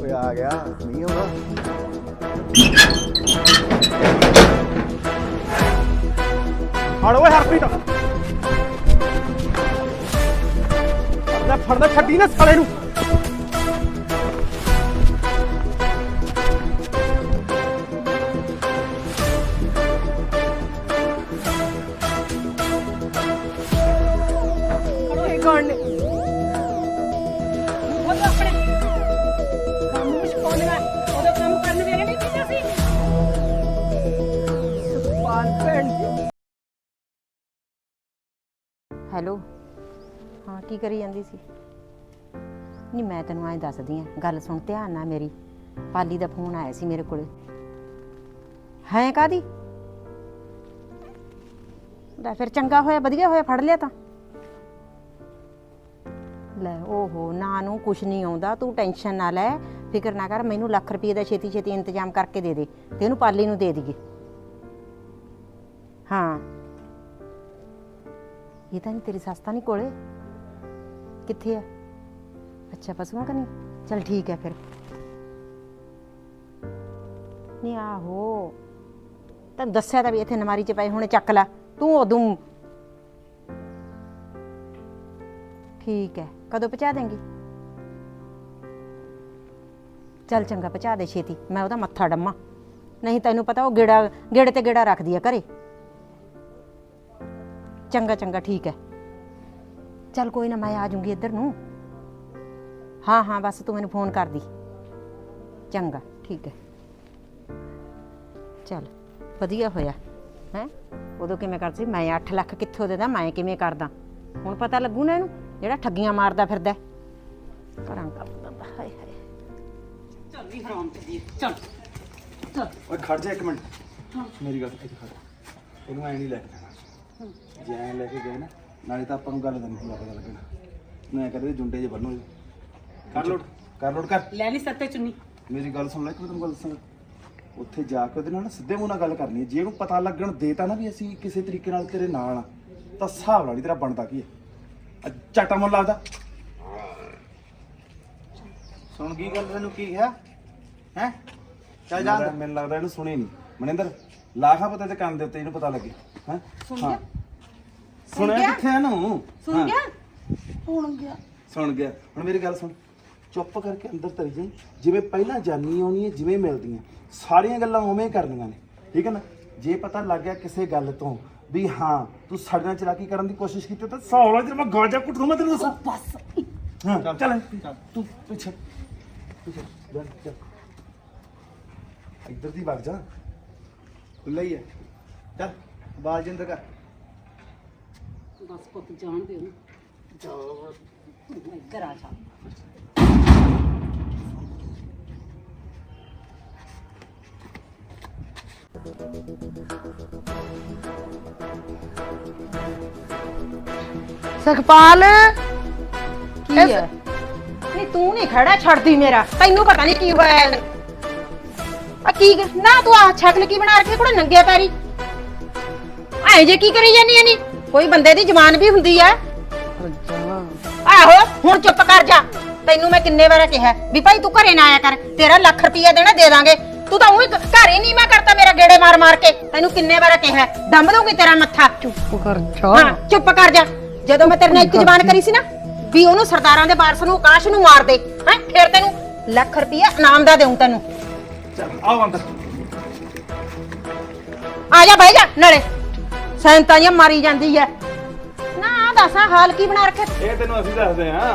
ਓਏ ਆ ਗਿਆ ਨਹੀਂ ਆਉਣਾ। ਫੜ ਓਏ ਹਰਪ੍ਰੀਤ। ਫੜਦਾ ਫੜਦਾ ਛੱਡੀ ਨਾ ਸਾਲੇ ਨੂੰ। ਕਰੀ ਜਾਂਦੀ ਸੀ। ਨਹੀਂ ਮੈਂ ਤੈਨੂੰ ਐਂ ਦੱਸਦੀ ਆ, ਗੱਲ ਸੁਣ, ਧਿਆਨ ਨਾਲ ਮੇਰੀ। ਪਾਲੀ ਦਾ ਫੋਨ ਆਇਆ ਸੀ ਮੇਰੇ ਕੋਲੇ। ਹੈ ਕਾਦੀ ਲੈ ਫਿਰ ਚੰਗਾ ਹੋਇਆ, ਵਧੀਆ ਹੋਇਆ, ਫੜ ਲਿਆ ਤਾਂ। ਲੈ, ਓਹੋ, ਨਾ ਨੂੰ ਕੁਛ ਨਹੀਂ ਆਉਂਦਾ, ਤੂੰ ਟੈਨਸ਼ਨ ਨਾ ਲੈ। ਫਿਕਰ ਨਾ ਕਰ, ਮੈਨੂੰ ਲੱਖ ਰੁਪਏ ਦਾ ਛੇਤੀ ਛੇਤੀ ਇੰਤਜ਼ਾਮ ਕਰਕੇ ਦੇ ਦੇ। ਤੇ ਇਹਨੂੰ ਪਾਲੀ ਨੂੰ ਦੇ ਦਈਏ। ਹਾਂ। ਇਹ ਤਾਂ ਨਹੀਂ ਤੇਰੀ ਸਸਤਾ ਤਾਂ ਨਹੀਂ ਕੋਲੇ? ਕਿੱਥੇ ਆ? ਅੱਛਾ ਪਸ਼ੂਆਂ ਕਨੀ ਚਲ ਠੀਕ ਹੈ ਫਿਰ। ਨਹੀਂ, ਆਹੋ। ਤਾਂ ਦੱਸਿਆ ਤਾਂ ਵੀ ਇੱਥੇ ਨਮਾਰੀ 'ਚ ਪਏ ਹੁਣੇ, ਚੱਕ ਲੈ। ਤੂੰ ਉਦੋਂ। ਠੀਕ ਹੈ। ਕਦੋਂ ਪਹੁੰਚਾ ਦੇਂਗੀ? ਚੱਲ ਚੰਗਾ, ਪਹੁੰਚਾ ਦੇ ਛੇਤੀ। ਮੈਂ ਉਹਦਾ ਮੱਥਾ ਡੰਮਾ। ਨਹੀਂ ਤੈਨੂੰ ਪਤਾ ਉਹ ਗੇੜਾ ਗੇੜੇ ਤੇ ਗੇੜਾ ਰੱਖਦੀ ਆ ਘਰੇ। ਚੰਗਾ ਚੰਗਾ, ਠੀਕ ਹੈ। ਚੱਲ ਕੋਈ ਨਾ ਮੈਂ ਆ ਜਾਊਂਗੀ ਇੱਧਰ ਨੂੰ। ਹਾਂ ਹਾਂ ਬਸ ਤੂੰ ਮੈਨੂੰ ਫੋਨ ਕਰ ਦੀ ਚੰਗਾ ਠੀਕ ਹੈ। ਚੱਲ ਵਧੀਆ ਹੋਇਆ ਹੈ? ਉਦੋਂ ਕਿਵੇਂ ਕਰਦੀ? ਮੈਂ 8 ਲੱਖ ਕਿੱਥੋਂ ਦੇਦਾ ਮੈਂ ਕਿਵੇਂ ਕਰਦਾ? ਹੁਣ ਪਤਾ ਲੱਗੂ ਨਾ ਇਹਨੂੰ ਜਿਹੜਾ ਠੱਗੀਆਂ ਮਾਰਦਾ ਫਿਰਦਾ। ਕਰਾਂ ਕੰਮ ਦਾ ਹਾਏ ਹਾਏ। ਚੱਲ ਵੀ ਹਰਾਮ ਕਰੀ ਚੱਲ। ਚੱਲ। ਓਏ ਖੜ ਜਾ ਇੱਕ ਮਿੰਟ। ਮੇਰੀ ਗੱਲ ਇੱਥੇ ਖੜ ਇਹਨੂੰ ਐ ਨਹੀਂ ਲੈ ਕੇ ਜਾਣਾ। ਜੇ ਐ ਲੈ ਕੇ ਗਏ ਨਾ ਨਾਲੇ ਤਾਂ ਆਪਾਂ ਨੂੰ ਗੱਲ ਦਾ ਨਹੀਂ ਪਤਾ ਲੱਗਣਾ। ਮੈਂ ਕਹਿੰਦੇ ਜੁੰਡੇ ਜੇ ਬੰਨੋ ਕਰ ਲੋੜ ਕਰ ਲੋੜ ਕਰ। ਲੈ ਲਈ ਸੱਤੇ ਚੁੰਨੀ। ਮੇਰੀ ਗੱਲ ਸੁਣ ਲੈ ਇੱਕ ਮੈਂ ਤੈਨੂੰ ਗੱਲ ਦੱਸਾਂ। ਉੱਥੇ ਜਾ ਕੇ ਉਹਦੇ ਨਾਲ ਨਾ ਸਿੱਧੇ ਮੂੰਹ ਨਾਲ ਗੱਲ ਕਰਨੀ ਹੈ। ਜੇ ਉਹਨੂੰ ਪਤਾ ਲੱਗਣ ਦੇਤਾ ਨਾ ਵੀ ਅਸੀਂ ਕਿਸੇ ਤਰੀਕੇ ਨਾਲ ਤੇਰੇ ਨਾਲ ਆ ਤਾਂ ਹਿਸਾਬ ਨਾਲ ਹੀ ਤੇਰਾ ਬਣਦਾ ਕੀ ਹੈ। ਚਾਟਾ ਮਨ ਲੱਗਦਾ ਸੁਣ ਕੀ ਗੱਲ ਤੈਨੂੰ ਕੀ ਹੈ? ਹੈ? ਚੱਲ ਜਾ ਮੈਨੂੰ- ਮੈਨੂੰ ਲੱਗਦਾ ਇਹਨੂੰ ਸੁਣੀ ਨਹੀਂ ਮਨਿੰਦਰ ਲਾਖਾ ਪਤਾ ਤੇ ਕੰਨ ਦੇ ਉੱਤੇ ਇਹਨੂੰ ਪਤਾ ਲੱਗੇ। ਹੈ? ਸੁਣ ਗਿਆ ਸੁਣਿਆ ਕਿੱਥੇ ਆ ਨੂੰ ਸੁਣ ਗਿਆ? ਸੁਣ ਗਿਆ। ਸੁਣ ਗਿਆ। ਹੁਣ ਮੇਰੀ ਗੱਲ ਸੁਣ। ਚੁੱਪ ਕਰਕੇ ਅੰਦਰ ਤਰੀ ਜਾਈ। ਜਿਵੇਂ ਪਹਿਲਾਂ ਜਾਨੀ ਆਉਣੀ ਹੈ ਜਿਵੇਂ ਮਿਲਦੀਆਂ। ਸਾਰੀਆਂ ਗੱਲਾਂ ਉਵੇਂ ਹੀ ਕਰਨੀਆਂ ਨੇ। ਠੀਕ ਹੈ ਨਾ? ਜੇ ਪਤਾ ਲੱਗ ਗਿਆ ਕਿਸੇ ਗੱਲ ਤੋਂ ਵੀ ਹਾਂ ਤੂੰ ਸਾਡੇ ਨਾਲ ਚਲਾਕੀ ਕਰਨ ਦੀ ਕੋਸ਼ਿਸ਼ ਕੀਤੀ ਤਾਂ ਸੌਲਾ ਜੇ ਮੈਂ ਗਾਜਾ ਕੁੱਟੂ ਮੈਂ ਤੈਨੂੰ ਦੱਸਾਂ। ਬਸ। ਹਾਂ ਚੱਲ ਤੂੰ ਪਿੱਛੇ। ਪਿੱਛੇ। ਜਾ ਚੱਲ। ਇੱਧਰ ਦੀ ਵਗ ਜਾ। ਖੁੱਲਾ ਹੀ ਹੈ। ਚੱਲ ਬਾਲ ਜਿੰਦਰ ਕਰ। ਬਸ ਪੁੱਤ ਜਾਣ ਦੇ ਉਹਨੂੰ ਜਾਓ। ਇੱਧਰ ਆ ਜਾ। ਸੁਖਪਾਲ। ਕੀ ਹੈ? ਨਹੀਂ ਤੂੰ ਨਹੀਂ ਖੜਾ ਛੱਡਦੀ ਮੇਰਾ। ਤੈਨੂੰ ਪਤਾ ਨਹੀਂ ਕੀ ਹੋਇਆ ਹੈ। ਆ ਕੀ ਨਾ ਤੂੰ ਆ ਛਕਲ ਕੀ ਬਣਾ ਰੱਖੀ ਕੁੜੇ ਨੰਗੇ ਪੈਰੀ। ਐ ਜੇ ਕੀ ਕਰੀ ਜਾਨੀ ਐ ਨੀ? ਕੋਈ ਬੰਦੇ ਦੀ ਜ਼ਬਾਨ ਵੀ ਹੁੰਦੀ ਐ। ਆਹੋ ਹੁਣ ਚੁੱਪ ਕਰ ਜਾ। ਤੈਨੂੰ ਮੈਂ ਕਿੰਨੇ ਵਾਰ ਕਿਹਾ ਵੀ ਭਾਈ ਤੂੰ ਘਰੇ ਨਾ ਆਇਆ ਕਰ ਤੇਰਾ ਲੱਖ ਰੁਪਈਆ ਦੇਣਾ ਦੇ ਦਾਂਗੇ। ਤੂੰ ਤਾਂ ਉਹੀ ਘਰ ਹੀ ਨਹੀਂ ਮੈਂ ਕਰਤਾ ਮੇਰਾ ਗੇੜੇ ਮਾਰ ਮਾਰ ਕੇ। ਤੈਨੂੰ ਕਿੰਨੇ ਵਾਰ ਕਿਹਾ ਡੰਬ ਦੂੰਗੀ ਤੇਰਾ ਮੱਥਾ। ਚੁੱਪ ਕਰ ਜਾ। ਹਾਂ ਚੁੱਪ ਕਰ ਜਾ। ਜਦੋਂ ਮੈਂ ਤੇਰੇ ਨਾਲ ਇੱਕ ਜ਼ਬਾਨ ਕਰੀ ਸੀ ਨਾ ਵੀ ਉਹਨੂੰ ਸਰਦਾਰਾਂ ਦੇ ਵਾਰਸ ਨੂੰ ਆਕਾਸ਼ ਨੂੰ ਮਾਰ ਦੇ। ਹੈ ਫਿਰ ਤੈਨੂੰ ਲੱਖ ਰੁਪਈਆ ਇਨਾਮ ਦਾ ਦੇਉਂ ਤੈਨੂੰ। ਚੱਲ ਆਓ ਅੰਦਰ। ਆ ਜਾ ਬਹਿ ਜਾ ਨਾਲੇ। ਸੈਂਤਾਂ ਜਿਹੀਆਂ ਮਾਰੀ ਜਾਂਦੀ ਐ। ਨਾ ਆਹ ਦੱਸ ਆਹ ਹਾਲ ਕੀ ਬਣਾ ਰੱਖਿਆ? ਇਹ ਤੈਨੂੰ ਅਸੀਂ ਦੱਸਦੇ ਹਾਂ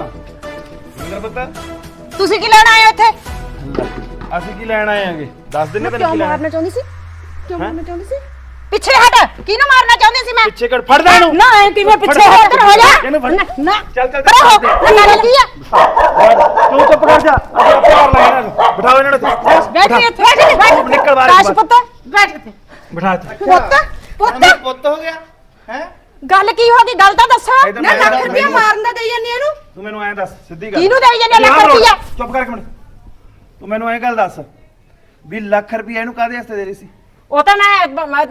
ਮੈਨੂੰ ਪਤਾ। ਤੁਸੀਂ ਕੀ ਲੈਣ ਆਏ ਹੋ ਇੱਥੇ? ਅਸੀਂ ਕੀ ਲੈਣ ਆਏ ਆਂਗੇ? ਦੱਸ ਦਿੰਨੇ ਤੈਨੂੰ ਕੀ ਲੈਣਾ। ਮਾਰਨਾ ਚਾਹੁੰਦੀ ਸੀ? ਕਿਉਂ? ਮਾਰਨਾ ਚਾਹੁੰਦੀ ਸੀ? ਪਿੱਛੇ ਹਟ! ਕਿਹਨੂੰ ਮਾਰਨਾ ਚਾਹੁੰਦੀ ਸੀ ਮੈਂ? ਪਿੱਛੇ ਕਰ ਫੜਦਾ ਇਹਨੂੰ। ਨਾ ਐ ਕਿਵੇਂ ਪਿੱਛੇ ਫੜ, ਹੋ ਜਾ! ਇਹਨੂੰ ਫੜ। ਨਾ ਚੱਲ, ਚੱਲ, ਪਰੇ ਹੋ ਕੀ ਆ? ਤੂੰ ਚੁੱਪ ਕਰ ਜਾ। ਅਸੀਂ ਆਪੇ ਮਾਰ ਲਾਂਗੇ ਇਹਨਾਂ ਨੂੰ। ਬਿਠਾਓ ਇਹਨਾਂ ਨੂੰ। ਬੈਠ ਇੱਥੇ ਨਿਕਲ ਬਾਹਰ ਕਾਸ਼ ਪੁੱਤ ਬੈਠ ਇੱਥੇ। ਬਿਠਾ ਇੱਥੇ। ਪੁੱਤ। ਮੇਰਾ ਪੁੱਤ ਹੋ ਗਿਆ ਹੈ? ਗੱਲ ਕੀ ਹੋ ਗਈ? ਗੱਲ ਤਾਂ ਦੱਸੋ? ਇੱਧਰ ਨਾ ਲੱਖ ਰੁਪਇਆ। ਮਾਰਨ ਦਾ ਦੇਈ ਜਾਂਦੀ ਇਹਨੂੰ? ਤੂੰ ਮੈਨੂੰ ਐਂ ਦੱਸ ਸਿੱਧੀ ਗੱਲ। ਕਿਹਨੂੰ ਦੇਈ ਜਾਂਦੇ ਲੱਖ ਯਾਰ, ਰੁਪਇਆ? ਚੁੱਪ ਕਰ ਇੱਕ ਮਿੰਟ। ਤੂੰ ਮੈਨੂੰ ਐਂ ਗੱਲ ਦੱਸ ਵੀ ਲੱਖ ਰੁਪਏ ਇਹਨੂੰ ਕਾਹਦੇ ਵਾਸਤੇ ਦੇ ਰਹੀ ਸੀ? ਉਹ ਤਾਂ ਮੈਂ ਬ- ਮੈਂ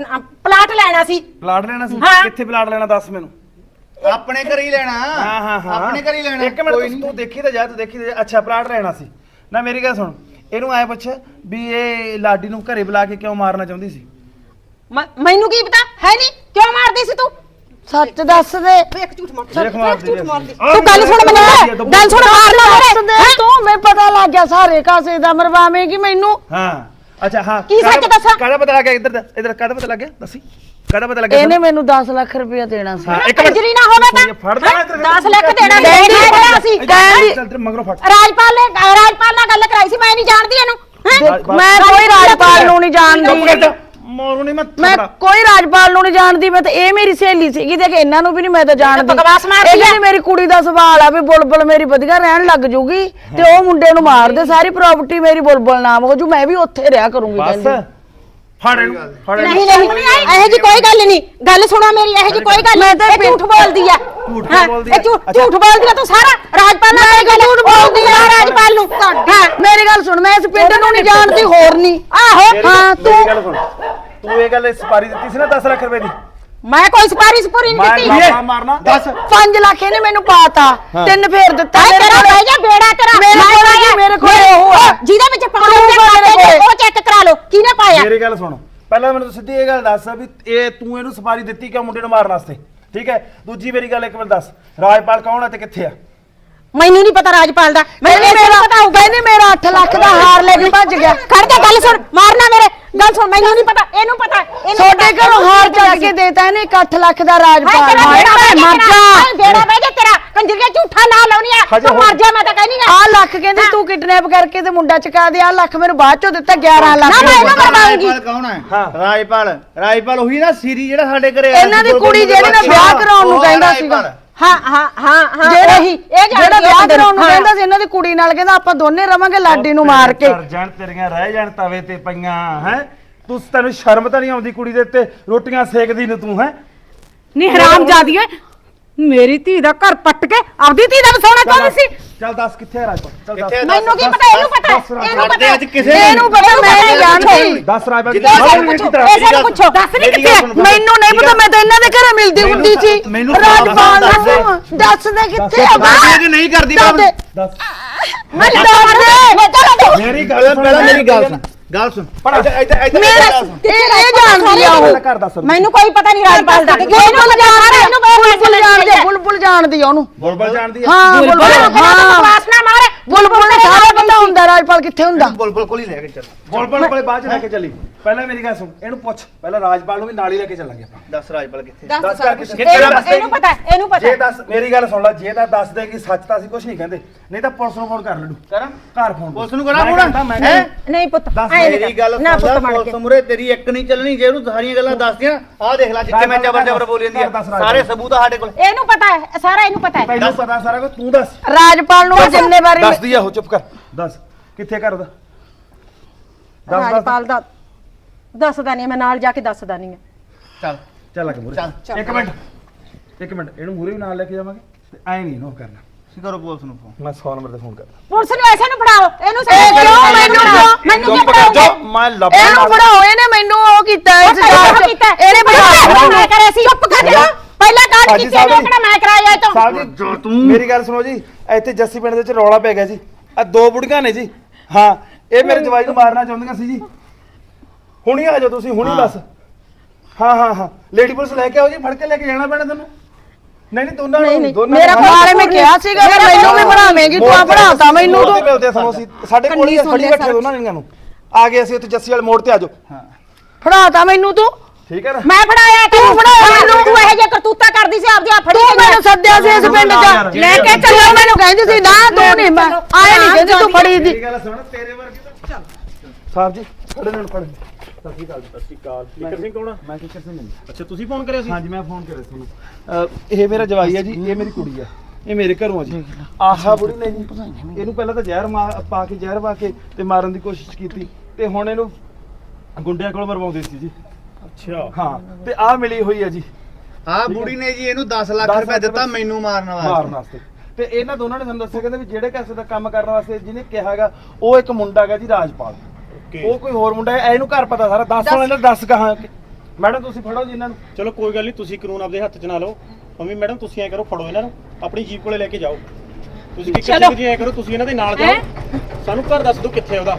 ਪਲਾਟ ਲੈਣਾ ਸੀ। ਪਲਾਟ ਲੈਣਾ ਸੀ? ਹਾਂ। ਕਿੱਥੇ ਪਲਾਟ ਲੈਣਾ ਦੱਸ ਮੈਨੂੰ? ਆਪਣੇ ਘਰ ਹੀ ਲੈਣਾ। ਹਾਂ ਹਾਂ ਹਾਂ। ਆਪਣੇ ਘਰ ਹੀ ਲੈਣਾ। ਇੱਕ ਮਿੰਟ ਕੋਈ ਤੂੰ- ਨਹੀਂ ਤੂੰ ਦੇਖੀ ਤਾਂ ਜਾ ਤੂੰ ਦੇਖੀ ਤਾਂ ਜਾ। ਅੱਛਾ ਪਲਾਟ ਲੈਣਾ ਸੀ। ਨਾ ਮੇਰੀ ਗੱਲ ਸੁਣ। ਇਹਨੂੰ ਐ ਪੁੱਛ ਵੀ ਇਹ ਲਾਡੀ ਨੂੰ ਘਰੇ ਬੁਲਾ ਕੇ ਕਿਉਂ ਮਾਰਨਾ ਚਾਹੁੰਦੀ ਸੀ? ਮ- ਮੈਨੂੰ ਕੀ ਪਤਾ? ਹੈ ਨਹੀਂ ਕਿਉਂ ਮਾਰਦੀ ਸੀ ਤੂੰ? ਸੱਚ ਦੱਸ ਦੇ। ਦੇਖ ਮਾਰਦੀ। ਤੂੰ ਗੱਲ ਸੁਣ ਮੈਨੂੰ ਗੱਲ ਸੁਣ ਦੱਸ ਦੇ। ਤੂੰ ਮੈਨੂੰ ਪਤਾ ਲੱਗ ਗਿਆ ਸਾਰੇ ਕਾਸੇ ਦਾ ਮਰਵਾਵੇਂਗੀ ਮੈਨੂੰ। ਹਾਂ। ਅੱਛਾ ਹਾਂ। ਕੀ ਸੱਚ ਕਾਹਦਾ- ਦੱਸਾਂ? ਕਾਹਦਾ ਪਤਾ ਲੱਗ ਗਿਆ? ਇੱਧਰ ਦਾ ਇੱਧਰ ਕਾਹਦਾ ਪਤਾ ਲੱਗ ਗਿਆ? ਦੱਸੀ। ਕਾਹਦਾ ਪਤਾ ਲੱਗਿਆ ਇਹਨੇ ਮੈਨੂੰ 10 ਲੱਖ ਰੁਪਇਆ ਦੇਣਾ ਸੀ। ਹਾਂ ਇੱਕ ਕੰਜਰੀ ਨਾ ਹੋਵੇ ਤਾਂ। ਫੜ ਦੇਣਾ ਇੱਧਰ 10 ਲੱਖ ਦੇਣਾ ਡੈਡੀ ਨਹੀਂ ਦੇਣਾ ਸੀ। ਚੱਲ ਚੱਲ ਤੇਰੇ ਮਗਰੋਂ ਫੜ। ਰਾਜਪਾਲ ਨੇ ਰਾਜਪਾਲ ਨਾਲ ਗੱਲ ਕਰਾਈ ਸੀ ਮੈਂ ਨਹੀਂ ਜਾਣਦੀ ਇਹਨੂੰ। ਹੈਂ? ਮੈਂ ਕੋਈ ਰਾਜਪਾਲ ਨੂੰ ਨਹੀਂ ਜਾਣਦੀ। ਮੋਰੂ ਨਹੀਂ ਮੈਂ ਮੈਂ ਥੋੜਾ ਕੋਈ ਰਾਜਪਾਲ ਨੂੰ ਨਹੀਂ ਜਾਣਦੀ ਮੈਂ ਤਾਂ ਇਹ ਮੇਰੀ ਸਹੇਲੀ ਸੀਗੀ ਦੇਖ ਇਹਨਾਂ ਨੂੰ ਵੀ ਨਹੀਂ ਮੈਂ ਤਾਂ ਜਾਣਦੀ। ਬਕਵਾਸ ਮਾਰਦੀ ਇਹ। ਕਹਿੰਦੀ ਮੇਰੀ ਕੁੜੀ ਦਾ ਸਵਾਲ ਆ ਵੀ ਬੁਲਬੁਲ ਮੇਰੀ ਵਧੀਆ ਰਹਿਣ ਲੱਗ ਜੂਗੀ ਤੇ ਉਹ ਮੁੰਡੇ ਨੂੰ ਮਾਰ ਦੇ ਸਾਰੀ ਪ੍ਰਾਪਰਟੀ ਮੇਰੀ ਬੁਲਬੁਲ ਨਾਮ ਹੋ ਜੂ ਮੈਂ ਵੀ ਉੱਥੇ ਰਿਹਾ ਕਰੂੰਗੀ ਬਸ। ਕਹਿੰਦੀ। ਫੜ ਇਹਨੂੰ ਫੜ ਇਹਨੂੰ। ਨਹੀਂ ਨਹੀਂ ਇਹੋ ਜੀ ਕੋਈ ਗੱਲ ਨਹੀਂ ਗੱਲ ਸੁਣੋ ਮੇਰੀ ਇਹੋ ਜੀ ਕੋਈ ਗੱਲ ਨਹੀਂ ਇਹ ਝੂਠ ਬੋਲਦੀ ਆ। ਝੂਠ ਹਾਂ, ਬੋਲਦੀ ਇਹ ਆ। ਝੂਠ ਅੱਛਾ। ਝੂਠ ਬੋਲਦੀ ਆ ਤੂੰ ਸਾਰਾ ਰਾਜਪਾਲ ਨਾਲ ਗੱਲ ਝੂਠ ਬੋਲਦੀ ਆ। ਰਾਜਪਾਲ ਨੂੰ। ਹਾਂ ਮੇਰੀ ਗੱਲ ਸੁਣ ਮੈਂ ਇਸ ਪਿੰਡ ਨੂੰ ਨਹੀਂ ਜਾਣਦੀ ਹੋਰ ਨਹੀਂ ਆਹੋ। ਹਾਂ ਮੇਰੀ ਤੂੰ ਸੁਣ। ਤੂੰ ਇਹ ਗੱਲ ਸਪਾਰੀ ਦਿੱਤੀ ਸੀ ਨਾ 10 ਲੱਖ ਰੁਪਏ ਦੀ। ਮੈਂ ਕੋਈ ਸਪਾਰਿਸ਼ ਪੂਰੀ ਨਹੀਂ ਲਾਫਾ ਮਾਰਨਾ। ਦੱਸ। 5 ਲੱਖ ਇਹਨੇ ਮੈਨੂੰ ਪਾਤਾ। ਤਿੰਨ ਫੇਰ ਦਿੱਤਾ। ਤੇਰਾ ਬਹਿ ਜਾ ਬੇੜਾ ਤੇਰਾ। ਮੇਰੇ ਕੋਲ। ਕੀ, ਮੇਰੇ ਕੋਲ ਉਹ। ਜਿਹਦੇ ਵਿੱਚ ਪਾਣੀ ਪ੍ਰੂਫ ਦੇ ਆ ਮੇਰੇ ਖਾਤੇ ਕੋਲ। ਉਹ ਚੈੱਕ ਕਰਾ ਲਓ। ਕਿਹਨੇ ਪਾਇਆ? ਮੇਰੀ ਗੱਲ ਸੁਣ। ਪਹਿਲਾਂ ਮੈਨੂੰ ਸਿੱਧੀ ਇਹ ਗੱਲ ਦੱਸ ਵੀ ਇਹ ਤੂੰ ਇਹਨੂੰ ਸਪਾਰੀ ਦਿੱਤੀ ਕਿਉਂ ਮੁੰਡੇ ਨੂੰ ਮਾਰਨ ਵਾਸਤੇ? ਠੀਕ ਹੈ? ਦੂਜੀ ਮੇਰੀ ਗੱਲ ਇੱਕ ਮਿੰਟ ਦੱਸ। ਰਾਜਪਾਲ ਕੌਣ ਹੈ ਤੇ ਕਿੱਥੇ ਆ? ਮੈਨੂੰ ਨਹੀਂ ਪਤਾ ਰਾਜਪਾਲ ਦਾ। ਮੈਨੂੰ ਮੇਰਾ ਪਤਾ ਹੋਊਗਾ। ਕਹਿੰਦੀ ਮੇਰਾ 8 ਲੱਖ ਦਾ ਹਾਰ ਲੈ ਕੇ ਭੱਜ ਗਿਆ। ਖੜ ਕੇ ਗੱਲ ਸੁਣ ਮਾਰਨਾ ਮੇਰੇ। ਗੱਲ ਸੁਣ ਮੈਨੂੰ ਨਹੀਂ ਪਤਾ ਇਹਨੂੰ ਪਤਾ ਇਹਨੂੰ ਛੋਟੇ ਘਰੋਂ ਇਹਨੂੰ ਹਾਰ ਚੱਕ ਕੇ ਦੇਤਾ ਇਹਨੇ 1 ਲੱਖ ਦਾ ਰਾਜਪਾਲ। ਮਰ ਜਾ। ਬੇੜਾ ਬਹਿ ਜਾ ਤੇਰਾ। ਕੰਜਰੀਆ ਝੂਠਾ ਨਾ ਲਾਉਣੀ ਆ। ਤੂੰ ਮਰ ਜਾ ਮੈਂ ਤਾਂ ਕਹਿਨੀ ਆ। ਆ ਲੱਖ ਕਹਿੰਦੀ ਤੂੰ ਕਿਡਨੈਪ ਕਰਕੇ ਤੇ ਮੁੰਡਾ ਚੁਕਾ ਦੇ। ਆ ਲੱਖ ਮੈਨੂੰ ਬਾਅਦ ਚੋਂ ਦਿੱਤਾ 11 ਲੱਖ ਨਾ, ਮੈਂ ਇਹਨੂੰ ਕਰਵਾਉਂਗੀ। ਰਾਜਪਾਲ ਕੌਣ ਹੈ? ਹਾਂ। ਰਾਜਪਾਲ। ਰਾਜਪਾਲ ਉਹੀ ਨਾ ਸੀਰੀ ਜਿਹੜਾ ਸਾਡੇ ਘਰੇ ਆਇਆ ਇਹਨਾਂ ਦੀ ਕੁੜੀ ਜਿਹੜੀ ਨਾ। ਵਿਆਹ ਕਰਾਉਣ ਨੂੰ ਕਹਿੰਦਾ। ਸੀਗਾ। ਹਾਂ ਹਾਂ ਹਾਂ ਹਾਂ ਜਿਹੜਾ ਉਹੀ ਇਹ ਜਿਹੜਾ ਜਾਣਦੀ ਵਿਆਹ ਆ ਕਰਾਉਣ ਨੂੰ ਹਾਂ। ਕਹਿੰਦਾ ਸੀ ਇਹਨਾਂ ਦੀ ਕੁੜੀ ਨਾਲ ਕਹਿੰਦਾ ਆਪਾਂ ਦੋਨੇ ਰਵਾਂਗੇ ਲਾਡੀ ਨੂੰ ਮਾਰ ਕੇ। ਕਰ ਜਾਣ ਤੇਰੀਆਂ ਰਹਿ ਜਾਣ ਤਵੇ ਤੇ ਪਈਆਂ ਹੈ? ਤੂੰ ਤੈਨੂੰ ਸ਼ਰਮ ਤਾਂ ਨਹੀਂ ਆਉਂਦੀ ਕੁੜੀ ਦੇ ਉੱਤੇ ਰੋਟੀਆਂ ਸੇਕਦੀ ਨੇ ਤੂੰ ਹੈ? ਨੀ ਹਰਾਮ ਜਾਦੀਏ ਮੇਰੀ ਧੀ ਦਾ ਘਰ ਪੱਟ ਕੇ ਆਪਦੀ ਧੀ ਦਾ ਵਸਾਉਣਾ ਚਾਹੁੰਦੀ ਸੀ? ਚੱਲ ਦੱਸ ਕਿੱਥੇ ਹੈ ਰਾਜਪਾਲ? ਚੱਲ ਦੱਸ? ਮੈਨੂੰ ਕੀ ਪਤਾ ਇਹਨੂੰ ਪਤਾ ਇਹਨੂੰ ਪਤਾ। ਅੱਜ ਕਿਸੇ ਨੂੰ ਇਹਨੂੰ ਪਤਾ ਮੈਂ ਨਹੀਂ ਜਾਣਦੀ ਦੱਸ ਰਾਜਪਾਲ? ਇਹ ਸਾਨੂੰ ਪੁੱਛੋ ਦੱਸ ਨਹੀਂ ਕਿੱਥੇ। ਮੈਨੂੰ ਨਹੀਂ ਪਤਾ ਮੈਂ ਤਾਂ ਇਹਨਾਂ ਦੇ ਘਰੇ ਮਿਲਦੀ ਹੁੰਦੀ ਸੀ। ਰਾਜਪਾਲ ਦੱਸ ਦੇ। ਨੂੰ ਦੱਸ ਦੇ ਕਿੱਥੇ ਆ? ਹੈ ਕਿ ਨਹੀਂ ਕਰਦੀ ਦੱਸ ਦੇ। ਦੱਸ। ਮੈਂ ਦੱਸ ਦੇ। ਮੈਂ ਦੱਸ ਦੇ ਮੇਰੀ ਗੱਲ ਪਹਿਲਾਂ ਮੇਰੀ ਗੱਲ ਸੁਣ। ਗੱਲ ਸੁਣ। ਇੱਧਰ ਇੱਧਰ ਮੇਰਾ। ਇਹ ਇਹ ਜਾਣਦੀ ਆ ਉਹ। ਮੈਨੂੰ ਕੋਈ ਪਤਾ ਨਹੀਂ ਰਾਜਪਾਲ ਦਾ ਬੁਲਬੁਲ ਜਾਣਦੀ ਇਹਨੂੰ ਬੁਲਬੁਲ ਜਾਣਦੀ ਆ, ਬੁਲਬੁਲ ਜਾਣਦੀ ਆ। ਉਹਨੂੰ। ਬੁਲਬੁਲ ਜਾਣਦੀ ਹੈ ਹਾਂ ਬੁਲਬੁਲ ਹਾਂ। ਬਕਵਾਸ ਨਾ ਮਾਰ। ਬੁਲਬੁਲ ਨੂੰ ਸਾਰਾ ਪਤਾ ਹੁੰਦਾ ਰਾਜਪਾਲ ਕਿੱਥੇ ਹੁੰਦਾ? ਬੁਲਬੁਲ ਕੋਲ ਹੀ ਲੈ ਕੇ ਚੱਲ। ਬੁਲਬੁਲ ਕੋਲੇ ਬਾਅਦ ਚ ਲੈ ਕੇ ਚੱਲੀ। ਪਹਿਲਾਂ ਮੇਰੀ ਗੱਲ ਸੁਣ ਇਹਨੂੰ ਪੁੱਛ। ਪਹਿਲਾਂ ਰਾਜਪਾਲ ਨੂੰ ਵੀ ਨਾਲ ਹੀ ਲੈ ਕੇ ਚੱਲਾਂਗੇ ਆਪਾਂ। ਦੱਸ ਰਾਜਪਾਲ ਕਿੱਥੇ? ਦੱਸ ਕਰ ਕਿਸੇ ਇਹਨੂੰ ਪਤਾ ਇਹਨੂੰ ਪਤਾ ਜੇ ਦੱਸ ਮੇਰੀ ਗੱਲ ਸੁਣ ਲੈ ਜੇ ਤਾਂ ਦੱਸ ਦੇ ਕਿ ਸੱਚ ਤਾਂ ਅਸੀਂ ਕੁਝ ਨਹੀਂ ਕਹਿੰਦੇ। ਨਹੀਂ ਤਾਂ ਪੁਲਿਸ ਨੂੰ ਫੋਨ ਕਰ ਲੱਡੂ। ਕਰਾਂ? ਘਰ ਫੋਨ ਪੁਲਿਸ ਨੂੰ ਕਰਾਂ ਫੋਨ? ਨਹੀਂ ਪੁੱਤ ਮੇਰੀ। ਗੱਲ ਨਾ ਸੁਣ ਪੁਲਿਸ ਮੁਰੇ ਤੇਰੀ ਇੱਕ ਨਹੀਂ ਚੱਲਣੀ ਜੇ ਉਹਨੂੰ ਸਾਰੀਆਂ ਗੱਲਾਂ ਦੱਸਦੀਆਂ ਆਹ ਦੇਖ ਲੈ ਜਿੱਥੇ ਮੈਂ ਜ਼ਬਰ ਜ਼ਬਰ ਬੋਲੀ ਜਾਂਦੀ ਆ। ਸਾਰੇ ਸਬੂਤ ਆ ਸਾਡੇ ਕੋਲ। ਇਹਨੂੰ ਪਤਾ ਹੈ ਸਾਰਾ ਇਹਨੂੰ ਪਤਾ ਹੈ। ਤੈਨੂੰ ਪਤਾ ਸਾਰਾ ਕੁਝ ਤੂੰ ਦੱਸ। ਰਾਜਪਾਲ ਨੂੰ ਜਿੰਨੇ ਵਾਰੀ ਦੱਸਦੀ ਆ ਉਹ ਚੁੱਪ ਕਰ। ਦੱਸ ਕਿੱਥੇ ਘਰ ਦਾ ਦੱਸ ਰਾਜਪਾਲ ਦਾ ਦੱਸਦਾ ਨਹੀਂ ਮੈਂ ਨਾਲ ਜਾ ਕੇ ਦੱਸਦਾ ਨਹੀਂ ਚੱਲ। ਚੱਲ ਲੱਗ ਮੂਰੇ ਚੱਲ, ਇੱਕ ਮਿੰਟ ਇੱਕ ਮਿੰਟ ਇਹਨੂੰ ਮੂਰੇ ਵੀ ਨਾਲ ਲੈ ਕੇ ਜਾਵਾਂਗੇ ਤੇ ਐ ਨਹੀਂ ਇਹਨੂੰ ਕਰਨਾ। ਤੁਸੀਂ ਕਰੋ ਪੁਲਿਸ ਨੂੰ ਫੋਨ? ਮੈਂ 100 ਨੰਬਰ ਤੇ ਫੋਨ ਕਰਦਾ। ਪੁਲਿਸ ਨੂੰ ਐਸੇ ਨੂੰ ਫੜਾਓ ਇਹਨੂੰ ਇਹ ਕਿਉਂ ਮੈਨੂੰ ਕਿਉਂ? ਮੈਨੂੰ ਕਿਉਂ ਚੁੱਪ ਕਰ ਜਾ ਫੜਾਓਗੇ ਮੈਂ ਲੱਭ ਇਹਨੂੰ ਫੜਾਓ ਇਹਨੇ ਮੈਨੂੰ ਉਹ ਕੀਤਾ ਇਸ ਉਹ ਜਾਲ ਕੀਤਾ। ਇਹਨੇ ਪਹਿਲਾਂ ਮੈਂ ਕਰਿਆ ਸੀ। ਚੁੱਪ ਕਰ। ਜਾ ਪਹਿਲਾਂ ਹਾਜੀ ਕੀਤੀ ਜੀ। ਕਿਹੜਾ ਮੈਂ ਕਰਾਇਆ ਇਹ ਤੋਂ? ਸਾਹਿਬ ਜੀ ਮੇਰੀ ਗੱਲ ਸੁਣੋ ਜੀ। ਇੱਥੇ ਜੱਸੀ ਪਿੰਡ ਦੇ ਵਿੱਚ ਰੌਲਾ ਪੈ ਗਿਆ ਜੀ। ਆ ਦੋ ਬੁੜੀਆਂ ਨੇ ਜੀ। ਹਾਂ ਇਹ ਮੇਰੇ ਜਵਾਈ ਨੂੰ ਮਾਰਨਾ ਚਾਹੁੰਦੀਆਂ ਸੀ ਜੀ। ਹੁਣੀ ਆ ਜਾਓ ਤੁਸੀਂ ਹੁਣੀ ਬਸ। ਹਾਂ ਹਾਂ ਹਾਂ। ਲੇਡੀ ਪੁਲਿਸ ਲੈ ਕੇ ਆਓ ਜੀ ਫੜ ਕੇ ਲੈ ਕੇ ਜਾਣਾ ਪੈਣਾ ਤੈਨੂੰ। ਨਹੀਂ ਨਹੀਂ ਦੋਨਾਂ ਨੂੰ ਦੋਨਾਂ ਮੇਰਾ ਬਾਰੇ ਮੈਂ ਕਿਹਾ ਸੀਗਾ ਕਿ ਮੈਨੂੰ ਵੀ ਪੜਾਵੇਂਗੀ ਤੂੰ ਆ ਪੜਾਤਾ ਮੈਨੂੰ ਤੇ ਤੂੰ ਸਾਨੂੰ ਅਸੀਂ। ਸਾਡੇ ਕੋਲ ਹੀ ਫੜੀ ਬੈਠੇ ਦੋਨਾਂ ਜਣੀਆਂ ਨੂੰ। ਆ ਗਏ ਅਸੀਂ ਉੱਥੇ ਜੱਸੀ ਵਾਲੇ ਮੋੜ ਤੇ ਆ ਜਾਓ। ਫੜਾਤਾ ਮੈਨੂੰ ਤੂੰ। ਠੀਕ ਹੈ ਨਾ? ਮੈਂ ਫੜਾਇਆ ਤੂੰ ਫੜਾਇਆ ਮੈਨੂੰ। ਤੂੰ ਇਹ ਜੇ ਕਰਤੂਤਾ ਕਰਦੀ ਸੀ ਆਪਦੀ ਆ ਫੜੀ ਤੂੰ ਮੈਨੂੰ ਸੱਦਿਆ ਸੀ ਇਸ ਪਿੰਡ। 'ਚ। ਲੈ ਕੇ ਚੱਲੋ ਮੈਨੂੰ ਕਹਿੰਦੀ ਸੀ ਨਾ ਤੂੰ ਨਹੀਂ ਮੈਂ ਆਏ ਨਹੀਂ ਕਹਿੰਦੀ ਤੂੰ ਫੜੀ ਦੀ ਮੇਰੀ ਗੱਲ ਸੁਣ ਤੇਰੇ ਵਰਗੀ ਤਾਂ ਚੱਲ। ਸਾਹਿਬ ਜੀ ਫੜੇ ਨੂੰ ਫੜ ਸਤਿ ਸ਼੍ਰੀ ਅਕਾਲ ਸਤਿ ਸ਼੍ਰੀ ਅਕਾਲ। ਕਿੱਕਰ ਸਿੰਘ ਕੌਣ ਮੈਂ ਕਿੱਕਰ ਸਿੰਘ ਅੱਛਾ ਤੁਸੀਂ ਫੋਨ ਕਰਿਆ ਸੀ? ਹਾਂਜੀ ਮੈਂ ਫੋਨ ਕਰਿਆ ਤੁਹਾਨੂੰ। ਇਹ ਮੇਰਾ ਜਵਾਈ ਹੈ ਜੀ ਇਹ ਮੇਰੀ ਕੁੜੀ ਹੈ ਇਹ ਮੇਰੇ ਘਰੋਂ ਆ ਜੀ। ਆਹਾ ਬੁੜੀ ਨੇ ਜੀ। ਇਹਨੂੰ ਪਹਿਲਾਂ ਤਾਂ ਜ਼ਹਿਰ ਪਾ ਕੇ ਜ਼ਹਿਰ ਪਾ ਕੇ ਤੇ ਮਾਰਨ ਦੀ ਕੋਸ਼ਿਸ਼ ਕੀਤੀ ਤੇ ਹੁਣ ਇਹਨੂੰ ਗੁੰਡਿਆਂ ਕੋਲ ਮਰਵਾਉਂਦੇ ਸੀ ਜੀ। ਅੱਛਾ। ਹਾਂ ਤੇ ਆਹ ਮਿਲੀ ਹੋਈ ਹੈ ਜੀ। ਆਹ ਬੁੜੀ ਨੇ ਜੀ ਇਹਨੂੰ 10 ਲੱਖ ਰੁਪਏ ਦਿੱਤਾ ਮੈਨੂੰ ਮਾਰਨ ਮਾਰਨ ਵਾਸਤੇ। ਵਾਸਤੇ ਤੇ ਇਹਨਾਂ ਦੋਨਾਂ ਨੇ ਸਾਨੂੰ ਦੱਸਿਆ ਕਹਿੰਦੇ ਵੀ ਜਿਹੜੇ ਕਿਸੇ ਦਾ ਕੰਮ ਕਰਨ ਵਾਸਤੇ ਜਿਹਨੇ ਕਿਹਾ ਹੈਗਾ ਉਹ ਇੱਕ ਮੁੰਡਾ ਹੈਗਾ ਜੀ ਰਾਜਪਾਲ। ਉਹ ਕੋਈ ਹੋਰ ਮੁੰਡਾ ਹੈ ਇਹਨੂੰ ਘਰ ਪਤਾ ਸਾਰਾ। ਦੱਸ ਹੁਣ ਇਹਨਾਂ ਦੱਸ ਕਹਾਂ ਮੈਡਮ ਤੁਸੀਂ ਫੜੋ ਜੀ ਇਹਨਾਂ ਨੂੰ। ਚਲੋ ਕੋਈ ਗੱਲ ਨਹੀਂ ਤੁਸੀਂ ਕਾਨੂੰਨ ਆਪਦੇ ਹੱਥ 'ਚ ਨਾ ਲਓ। ਮੰਮੀ ਮੈਡਮ ਤੁਸੀਂ ਐ ਕਰੋ ਫੜੋ ਇਹਨਾਂ ਨੂੰ। ਆਪਣੀ ਜੀਪ ਕੋਲੇ ਲੈ ਕੇ ਜਾਓ। ਤੁਸੀਂ ਕੀ ਕਰਦੇ ਜੀ ਐ ਕਰੋ ਤੁਸੀਂ ਇਹਨਾਂ ਦੇ ਨਾਲ ਜਾਓ ਸਾਨੂੰ ਘਰ ਦੱਸ ਦਿਓ ਕਿੱਥੇ ਉਹਦਾ।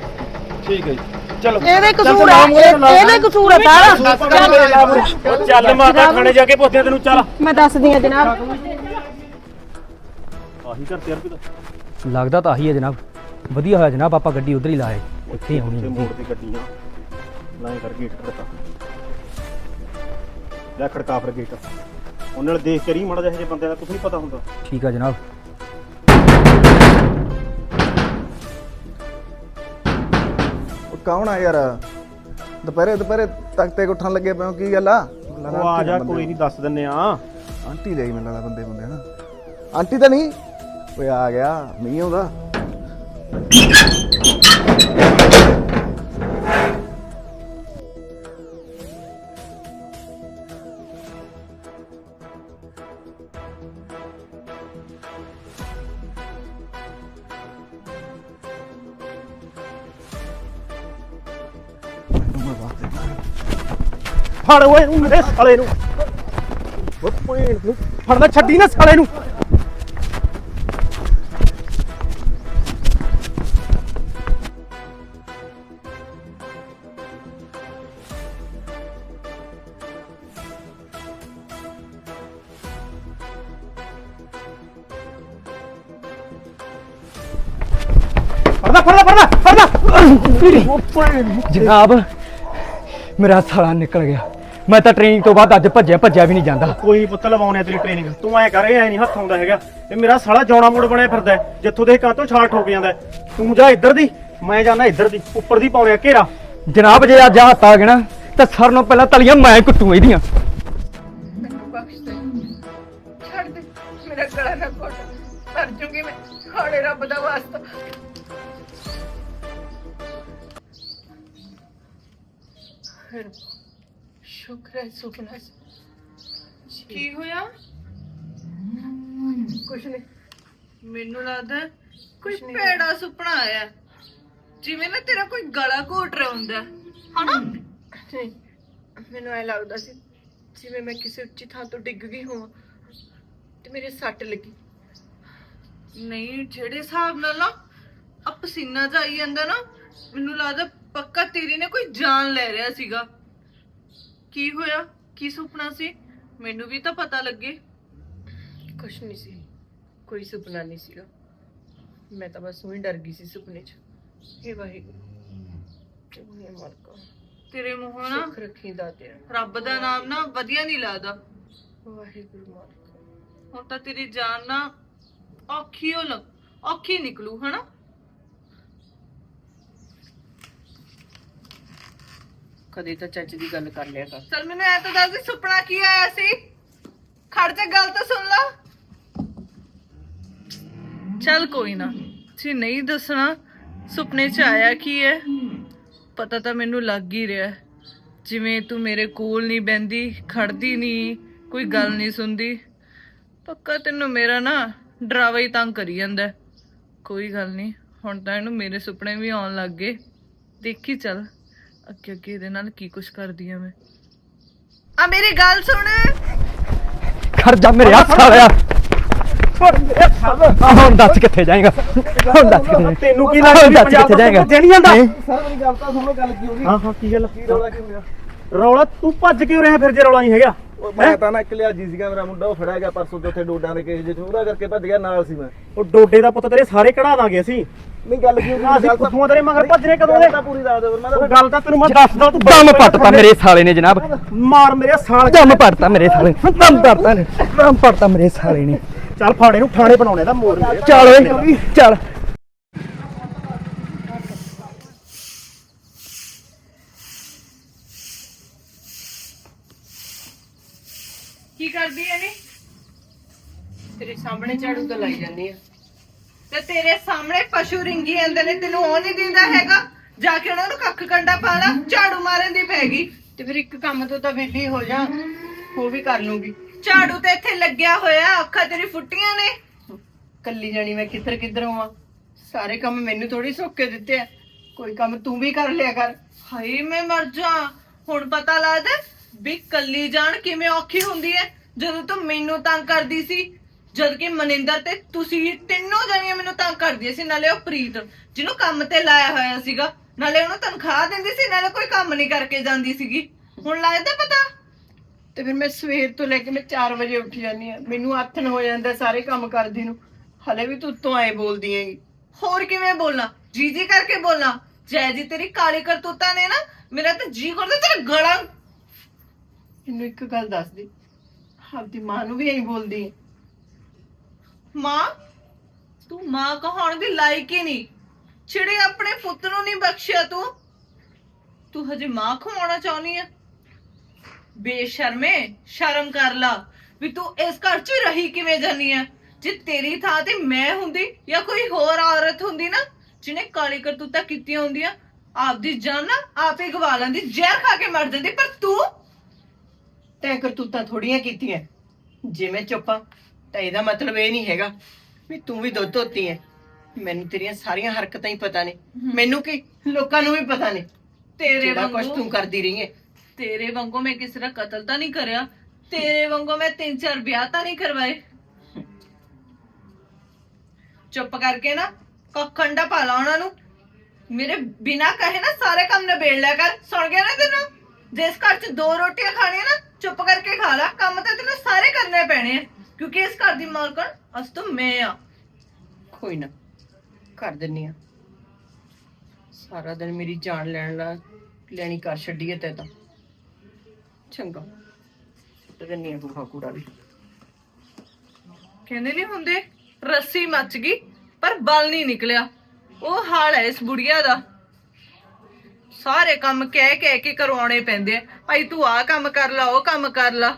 ਠੀਕ ਹੈ ਜੀ। ਚਲੋ। ਇਹਦੇ ਕਸੂਰ ਹੈ ਇਹ- ਇਹਦੇ ਕਸੂਰ ਹੈ ਸਾਰਾ। ਉਹ ਚੱਲ ਮਾਤਾ ਖਾਣੇ ਜਾ ਕੇ ਪੁੱਛਦੇ ਤੈਨੂੰ ਚੱਲ। ਮੈਂ ਦੱਸਦੀ ਆ ਜਨਾਬ। ਆਹੀ ਘਰ ਤਿਆਰ ਕਿਦਾ ਲੱਗਦਾ ਤਾਂ ਆਹੀ ਹੈ ਜਨਾਬ। ਵਧੀਆ ਹੋਇਆ ਜਨਾਬ ਆਪਾਂ ਗੱਡੀ ਉਧਰ ਹੀ ਲਾਏ। ਇੱਥੇ ਤੇ ਹੈ। ਮੋੜ ਦੀ ਗੱਡੀਆਂ ਲਾਏ ਕਰ ਗੇਟ ਖੜਕਾ। ਲੈ ਖੜਕਾ ਫਿਰ ਗੇਟ ਉਹਨਾਂ ਨਾਲ ਦੇਖ ਕੇ ਰੀ ਮੜਾ ਜਿਹੇ ਬੰਦੇ ਦਾ ਕੁਝ ਨਹੀਂ ਪਤਾ ਹੁੰਦਾ। ਠੀਕ ਆ ਜਨਾਬ। ਕੌਣ ਆ ਯਾਰ? ਦੁਪਹਿਰੇ ਦੁਪਹਿਰੇ ਤੱਕ ਤੇ ਉੱਠਣ ਲੱਗੇ ਪਿਓ ਕੀ ਗੱਲ ਆ? ਉਹ ਆ ਜਾ ਕੋਈ ਨਹੀਂ ਦੱਸ ਦਿੰਨੇ ਆ ਆਂਟੀ ਦੇ ਮੈਨੂੰ ਲੱਗਦਾ ਬੰਦੇ ਬੰਦੇ ਨਾ। ਆਂਟੀ ਤਾਂ ਨਹੀਂ। ਓਏ ਆ ਗਿਆ ਮੀਂਹ ਆਉਂਦਾ। ਫੜ ਓਏ ਉਹ ਸਾਲੇ ਨੂੰ। ਉਹ ਭੈਣ ਨੂੰ ਫੜਦਾ ਛੱਡੀ ਨਾ ਸਾਲੇ ਨੂੰ। ਫੜਦਾ ਫੜਦਾ ਫੜਦਾ ਫੜਦਾ ਜਨਾਬ, ਮੇਰਾ ਸਾਲਾ ਨਿਕਲ ਗਿਆ। ਮੈਂ ਤਾਂ ਟ੍ਰੇਨਿੰਗ ਤੋਂ ਬਾਅਦ ਅੱਜ ਭੱਜਿਆ ਭੱਜਿਆ ਵੀ ਨਹੀਂ ਜਾਂਦਾ। ਕੋਈ ਪੁੱਤ ਲਵਾਉਣੇ ਤੇਰੀ ਟ੍ਰੇਨਿੰਗ ਤੂੰ ਐ ਕਰ ਐ ਨਹੀਂ ਹੱਥ ਆਉਂਦਾ ਹੈਗਾ। ਇਹ ਮੇਰਾ ਸਾਲਾ ਜੌਣਾ ਮੋੜ ਬਣਿਆ ਫਿਰਦਾ ਹੈ। ਜਿੱਥੋਂ ਦੇ ਕਾਂਤੋਂ ਛਾਲ ਠੋਕ ਜਾਂਦਾ ਹੈ। ਤੂੰ ਜਾ ਇੱਧਰ ਦੀ ਮੈਂ ਜਾਣਾ ਇੱਧਰ ਦੀ ਉੱਪਰ ਦੀ ਪਾਉਣੇ ਆ ਘੇਰਾ। ਜਨਾਬ ਜੇ ਅੱਜ ਹੱਥ ਆ ਗਿਆ ਨਾ ਤਾਂ ਸਰ ਨੂੰ ਪਹਿਲਾਂ ਤਲੀਆਂ ਮੈਂ ਕੁੱਟੂ ਇਹਦੀਆਂ। ਛੱਡ ਦੇ ਮੇਰਾ ਗਲਾ ਨਾ ਘੁੱਟ। ਮਰ ਜੂਗੀ ਮੈਂ ਹਾੜੇ ਰੱਬ ਦਾ ਵਾਸਤਾ। ਫਿਰ ਸ਼ੁਕਰ ਹੈ ਸੁਪਨਾ ਸੀ। ਕੀ ਹੋਇਆ? ਕੁਛ ਨਹੀਂ। ਮੈਨੂੰ ਲੱਗਦਾ ਕੋਈ ਭੈੜਾ ਸੁਪਨਾ ਆਇਆ। ਜਿਵੇਂ ਨਾ ਤੇਰਾ ਕੋਈ ਗਲਾ ਘੋਟ ਰਿਹਾ ਹੁੰਦਾ। ਹਨਾ? ਨਹੀਂ ਮੈਨੂੰ ਐ ਲੱਗਦਾ ਸੀ ਜਿਵੇਂ ਮੈਂ ਕਿਸੇ ਉੱਚੀ ਥਾਂ ਤੋਂ ਡਿੱਗ ਗਈ ਹੋਵਾਂ ਤੇ ਮੇਰੇ ਸੱਟ ਲੱਗੀ। ਨਹੀਂ ਜਿਹੜੇ ਹਿਸਾਬ ਨਾਲ ਨਾ ਆ ਪਸੀਨਾ ਜਾ ਆਈ ਜਾਂਦਾ ਨਾ ਮੈਨੂੰ ਲੱਗਦਾ ਪੱਕਾ ਤੇਰੀ ਨੇ ਕੋਈ ਜਾਨ ਲੈ ਰਿਹਾ ਸੀਗਾ। ਕੀ ਹੋਇਆ? ਕੀ ਸੁਪਨਾ ਸੀ? ਮੈਨੂੰ ਵੀ ਤਾਂ ਪਤਾ ਲੱਗੇ। ਕੁਛ ਨਹੀਂ ਸੀ। ਕੋਈ ਸੁਪਨਾ ਨਹੀਂ ਸੀਗਾ। ਮੈਂ ਤਾਂ ਬਸ ਉਹੀ ਡਰ ਗਈ ਸੀ ਸੁਪਨੇ 'ਚ। ਇਹ ਵਾਹਿਗੁਰੂ ਚੁਗਨੇ ਮਾਲਕਾ ਤੇਰੇ ਮੂੰਹੋਂ ਨਾ ਸੁੱਖ ਰੱਖੀ ਦਾਤੇ ਰੱਬ ਦਾ ਨਾਮ ਨਾ ਵਧੀਆ ਨਹੀਂ ਲੱਗਦਾ। ਵਾਹਿਗੁਰੂ ਮਾਲਕਾ। ਹੁਣ ਤਾਂ ਤੇਰੀ ਜਾਨ ਨਾ ਔਖੀ ਹੋ ਲੱਗ ਔਖੀ ਨਿਕਲੂ ਹਨਾ? ਕਦੇ ਤਾਂ ਚੱਜ ਦੀ ਗੱਲ ਕਰ ਲਿਆ ਕਰ। ਚਲ ਮੈਨੂੰ ਐ ਤਾਂ ਦੱਸ ਦੇ ਸੁਪਨਾ ਕੀ ਆਇਆ ਸੀ? ਖੜ ਜਾ ਗੱਲ ਤਾਂ ਸੁਣ ਲਾ। ਚੱਲ ਕੋਈ ਨਾ ਜੀ ਨਹੀਂ ਦੱਸਣਾ ਸੁਪਨੇ 'ਚ ਆਇਆ ਕੀ ਹੈ? ਪਤਾ ਤਾਂ ਮੈਨੂੰ ਲੱਗ ਹੀ ਰਿਹਾ। ਹੈ। ਜਿਵੇਂ ਤੂੰ ਮੇਰੇ ਕੋਲ ਨਹੀਂ ਬੈੰਦੀ ਖੜਦੀ ਨਹੀਂ ਕੋਈ ਗੱਲ ਨਹੀਂ ਸੁਣਦੀ। ਪੱਕਾ ਤੈਨੂੰ ਮੇਰਾ ਨਾ ਡਰਾਵਾ ਹੀ ਤੰਗ ਕਰੀ ਜਾਂਦਾ ਹੈ। ਕੋਈ ਗੱਲ ਨਹੀਂ ਹੁਣ ਤਾਂ ਇਹਨੂੰ ਮੇਰੇ ਸੁਪਨੇ ਵੀ ਆਉਣ ਲੱਗ ਗਏ। ਦੇਖੀ ਚੱਲ। ਅੱਗੇ ਅੱਗੇ ਇਹਦੇ ਨਾਲ ਕੀ ਕੁਛ ਕਰਦੀ ਆ ਮੈਂ? ਆ ਮੇਰੀ ਗੱਲ ਸੁਣ। ਖੜ ਜਾ ਮੇਰੇ ਹੱਥ ਸਾਲਿਆ ਆਹ ਹੁਣ ਦੱਸ ਕਿੱਥੇ ਜਾਏਗਾ? ਹੁਣ ਦੱਸ ਕਿੱਥੇ ਤੈਨੂੰ ਕੀ ਹੁਣ ਲੱਗਦਾ ਦੱਸ ਕਿੱਥੇ ਜਾਏਗਾ? ਜਾਂਦਾ? ਸਰ ਮੇਰੀ ਗੱਲ ਤਾਂ ਸੁਣੋ ਗੱਲ ਕੀ ਹੋ ਗਈ? ਹਾਂ ਹਾਂ ਕੀ ਗੱਲ? ਕੀ ਰੌਲਾ ਕੀ ਹੋ ਗਿਆ ਰੌਲਾ ਤੂੰ ਭੱਜ ਕਿਉਂ ਰਿਹਾ ਫਿਰ ਜੇ ਰੌਲਾ ਨਹੀਂ ਹੈਗਾ? ਉਹ ਮੈਂ ਤਾਂ ਨਾ ਇੱਕ ਲਿਆ ਜੀ ਸੀਗਾ ਮੇਰਾ ਮੁੰਡਾ ਉਹ ਫੜਿਆ ਗਿਆ ਪਰਸੋਂ ਤੇ ਉੱਥੇ ਡੋਡਾਂ ਦੇ ਕੇਸ ਜਿਹਾ ਉਹਦਾ ਕਰਕੇ ਭੱਜ ਗਿਆ ਨਾਲ ਸੀ ਮੈਂ। ਉਹ ਡੋਡੇ ਦਾ ਪੁੱਤ ਤੇਰੇ ਸਾਰੇ ਕਢਾ ਦਾਂਗੇ ਅਸੀਂ। ਨਹੀਂ ਗੱਲ ਕੀ ਹੋ ਨਾ ਅਸੀਂ ਕੁੱਥੋਂ ਤੇਰੇ ਮਗਰ ਭੱਜਣੇ ਕਦੋਂ ਦੇ? ਗੱਲ ਤਾਂ ਪੂਰੀ ਦੱਸ ਦਿਓ ਫਿਰ ਮੈਂ ਤਾਂ ਉਹ ਗੱਲ ਤਾਂ ਤੈਨੂੰ ਮੈਂ ਦੱਸਦਾ ਤੂੰ ਦਮ ਪੱਟਤਾ ਮੇਰੇ ਸਾਲੇ ਨੇ ਜਨਾਬ। ਮਾਰ ਮੇਰੇ ਸਾਲ ਦਮ ਪੱਟਤਾ ਮੇਰੇ ਸਾਲੇ ਨੇ। ਦਮ ਪੱਟਤਾ ਨੇ। ਦਮ ਪੱਟਤਾ ਮੇਰੇ ਸਾਲੇ ਨੇ। ਚੱਲ ਫਾੜੇ ਨੂੰ ਠਾਣੇ ਬਣਾਉਣੇ ਦਾ ਮੋੜ। ਮੇਰੇ ਚੱਲ ਓਏ ਚੱਲ। ਕੀ ਕਰਦੀ ਐ ਨੀ? ਤੇਰੇ ਸਾਹਮਣੇ ਝਾੜੂ ਤਾਂ ਲਾਈ ਜਾਂਦੀ ਆ। ਤੇ ਤੇਰੇ ਸਾਹਮਣੇ ਪਸ਼ੂ ਰਿੰਗੀ ਜਾਂਦੇ ਨੇ, ਤੈਨੂੰ ਉਹ ਨਹੀਂ ਦਿੰਦਾ ਹੈਗਾ। ਜਾ ਕੇ ਉਹਨਾਂ ਨੂੰ ਕੱਖ ਕੰਡਾ ਪਾ ਲਾ, ਝਾੜੂ ਮਾਰਨ ਦੀ ਪੈਗੀ ਤੇ ਫਿਰ ਇੱਕ ਕੰਮ ਤੋਂ ਤਾਂ ਵਿਹਲੀ ਹੋ ਜਾ, ਉਹ ਵੀ ਕਰ ਲੂੰਗੀ। ਝਾੜੂ ਤੇ ਇੱਥੇ ਲੱਗਿਆ ਹੋਇਆ, ਅੱਖਾਂ ਤੇਰੀ ਫੁੱਟੀਆਂ ਨੇ। ਕੱਲੀ ਜਾਣੀ ਮੈਂ ਕਿੱਧਰ ਕਿੱਧਰ ਹੋਵਾਂ? ਸਾਰੇ ਕੰਮ ਮੈਨੂੰ ਥੋੜੀ ਸੋਕੇ ਦਿੱਤੇ ਆ। ਕੋਈ ਕੰਮ ਤੂੰ ਵੀ ਕਰ ਲਿਆ ਕਰ। ਹਾਏ, ਮੈਂ ਮਰ ਜਾ। ਹੁਣ ਪਤਾ ਲੱਗਦਾ ਵੀ ਕੱਲੀ ਜਾਣ ਕਿਵੇਂ ਔਖੀ ਹੁੰਦੀ ਹੈ? ਜਦੋਂ ਤੂੰ ਮੈਨੂੰ ਤੰਗ ਕਰਦੀ ਸੀ ਜਦ ਕਿ ਮਨਿੰਦਰ ਤੇ ਤੁਸੀਂ ਤਿੰਨੋਂ ਜਣੀਆਂ ਮੈਨੂੰ ਤੰਗ ਕਰਦੀਆਂ ਸੀ ਨਾਲੇ ਉਹ ਪ੍ਰੀਤ ਜਿਹਨੂੰ ਕੰਮ ਤੇ ਲਾਇਆ ਹੋਇਆ ਸੀਗਾ ਨਾਲੇ ਉਹਨੂੰ ਤਨਖਾਹ ਦਿੰਦੀ ਸੀ ਨਾਲੇ ਕੋਈ ਕੰਮ ਨਹੀਂ ਕਰਕੇ ਜਾਂਦੀ ਸੀਗੀ। ਹੁਣ ਲੱਗਦਾ ਪਤਾ? ਤੇ ਫਿਰ ਮੈਂ ਸਵੇਰ ਤੋਂ ਲੈ ਕੇ ਮੈਂ 4 ਵਜੇ ਉੱਠ ਜਾਂਦੀ ਆ ਮੈਨੂੰ ਆਥਣ ਹੋ ਜਾਂਦਾ ਸਾਰੇ ਕੰਮ ਕਰਦੀ ਨੂੰ। ਹਲੇ ਵੀ ਤੂੰ ਉੱਤੋਂ ਆਏ ਬੋਲਦੀ ਹੈਗੀ। ਹੋਰ ਕਿਵੇਂ ਬੋਲਣਾ ਜੀ ਜੀ ਕਰਕੇ ਬੋਲਣਾ ਜੈ ਜੀ ਤੇਰੀ ਕਾਲੀ ਕਰਤੂਤਾਂ ਨੇ ਨਾ ਮੇਰਾ ਤਾਂ ਜੀ ਕਰਦਾ ਤੇਰਾ ਗਲਾ ਮੈਨੂੰ ਇੱਕ ਗੱਲ ਦੱਸ ਦੇ। ਆਪਦੀ ਮਾਂ ਨੂੰ ਵੀ ਐਂ ਬੋਲਦੀ ਹੈ। ਮਾਂ, ਤੂੰ ਮਾਂ ਕਹਾਉਣ ਦੀ ਲਾਇਕ ਹੀ ਨਹੀਂ। ਛਿੜੇ ਆਪਣੇ ਪੁੱਤ ਨੂੰ ਨਹੀਂ ਬਖਸ਼ਿਆ ਤੂੰ। ਤੂੰ ਹਜੇ ਮਾਂ ਖਵਾਉਣਾ ਚਾਹੁੰਦੀ ਆ? ਬੇਸ਼ਰਮੇ, ਸ਼ਰਮ ਕਰ ਲਾ। ਵੀ ਤੂੰ ਇਸ ਘਰ 'ਚ ਰਹੀ ਕਿਵੇਂ ਜਾਨੀ ਆ? ਜੇ ਤੇਰੀ ਥਾਂ ਤੇ ਮੈਂ ਹੁੰਦੀ ਜਾਂ ਕੋਈ ਹੋਰ ਔਰਤ ਹੁੰਦੀ ਨਾ, ਜਿਹਨੇ ਕਾਲੀ ਕਰਤੂਤਾਂ ਕੀਤੀਆਂ ਹੁੰਦੀਆਂ, ਆਪਦੀ ਜਾਨ ਨਾ ਆਪੇ ਗਵਾ ਲੈਂਦੀ, ਜ਼ਹਿਰ ਖਾ ਕੇ ਮਰ ਜਾਂਦੀ। ਪਰ ਤੂੰ ਤੈਂ ਕਰਤੂਤਾਂ ਥੋੜੀਆਂ ਕੀਤੀਆਂ। ਜਿਵੇਂ ਮੈਂ ਚੁੱਪਾਂ ਤਾਂ ਇਹਦਾ ਮਤਲਬ ਇਹ ਨਹੀਂ ਹੈਗਾ ਵੀ ਤੂੰ ਵੀ ਦੁੱਧ ਧੋਤੀ ਹੈ ਮੈਨੂੰ ਤੇਰੀਆਂ ਸਾਰੀਆਂ ਹਰਕਤਾਂ ਹੀ ਪਤਾ ਨੇ। ਮੈਨੂੰ ਕੀ? ਲੋਕਾਂ ਨੂੰ ਵੀ ਪਤਾ ਨੇ। ਤੇਰੇ ਜਿਹੜਾ ਵਾਂਗੂ ਤੂੰ ਕਰਦੀ ਰਹੀ ਹੈ ਤੇਰੇ ਵਾਂਗੂ ਮੈਂ ਕਿਸੇ ਦਾ ਕਤਲ ਤਾਂ ਨਹੀਂ ਕਰਿਆ। ਤੇਰੇ ਵਾਂਗੂ ਮੈਂ ਤਿੰਨ ਚਾਰ ਵਿਆਹ ਤਾਂ ਨਹੀਂ ਕਰਵਾਏ। ਚੁੱਪ ਕਰਕੇ ਨਾ ਕੱਖੰਡਾ ਪਾ ਲਾ ਉਹਨਾਂ ਨੂੰ। ਮੇਰੇ ਬਿਨਾ ਕਹੇ ਨਾ ਸਾਰੇ ਕੰਮ ਨਿਬੇੜ ਲਿਆ ਕਰ। ਸੁਣ ਗਿਆ ਨਾ ਤੈਨੂੰ? ਜਿਸ ਘਰ 'ਚ ਦੋ ਰੋਟੀਆਂ ਖਾਣੀਆਂ ਨਾ ਚੁੱਪ ਕਰਕੇ ਖਾ ਲੈ। ਕੰਮ ਤਾਂ ਤੈਨੂੰ ਸਾਰੇ ਕਰਨੇ ਪੈਣੇ ਆ ਕਿਉਂਕਿ ਇਸ ਘਰ ਦੀ ਮਾਲਕਣ ਅਸ ਤੋਂ ਮੈਂ ਆ। ਕੋਈ ਨਾ ਕਰ ਦਿੰਨੀ ਆ। ਸਾਰਾ ਦਿਨ ਮੇਰੀ ਜਾਨ ਲੈਣ ਲਾ ਲੈਣੀ ਕਰ ਛੱਡੀ ਤੈ ਤਾਂ। ਚੰਗਾ। ਤੇ ਦਿੰਨੀ ਆ ਕੂੜਾ ਕੂੜਾ ਵੀ। ਕਹਿੰਦੇ ਨਹੀਂ ਹੁੰਦੇ ਰੱਸੀ ਮੱਚ ਗਈ ਪਰ ਬਲ ਨਹੀਂ ਨਿਕਲਿਆ। ਉਹ ਹਾਲ ਹੈ ਇਸ ਬੁੜੀਆ ਦਾ। ਸਾਰੇ ਕੰਮ ਕਹਿ ਕਹਿ ਕੇ ਕਰਵਾਉਣੇ ਪੈਂਦੇ ਆ। ਭਾਈ ਤੂੰ ਆਹ ਕੰਮ ਕਰ ਲਾ, ਉਹ ਕੰਮ ਕਰ ਲਾ।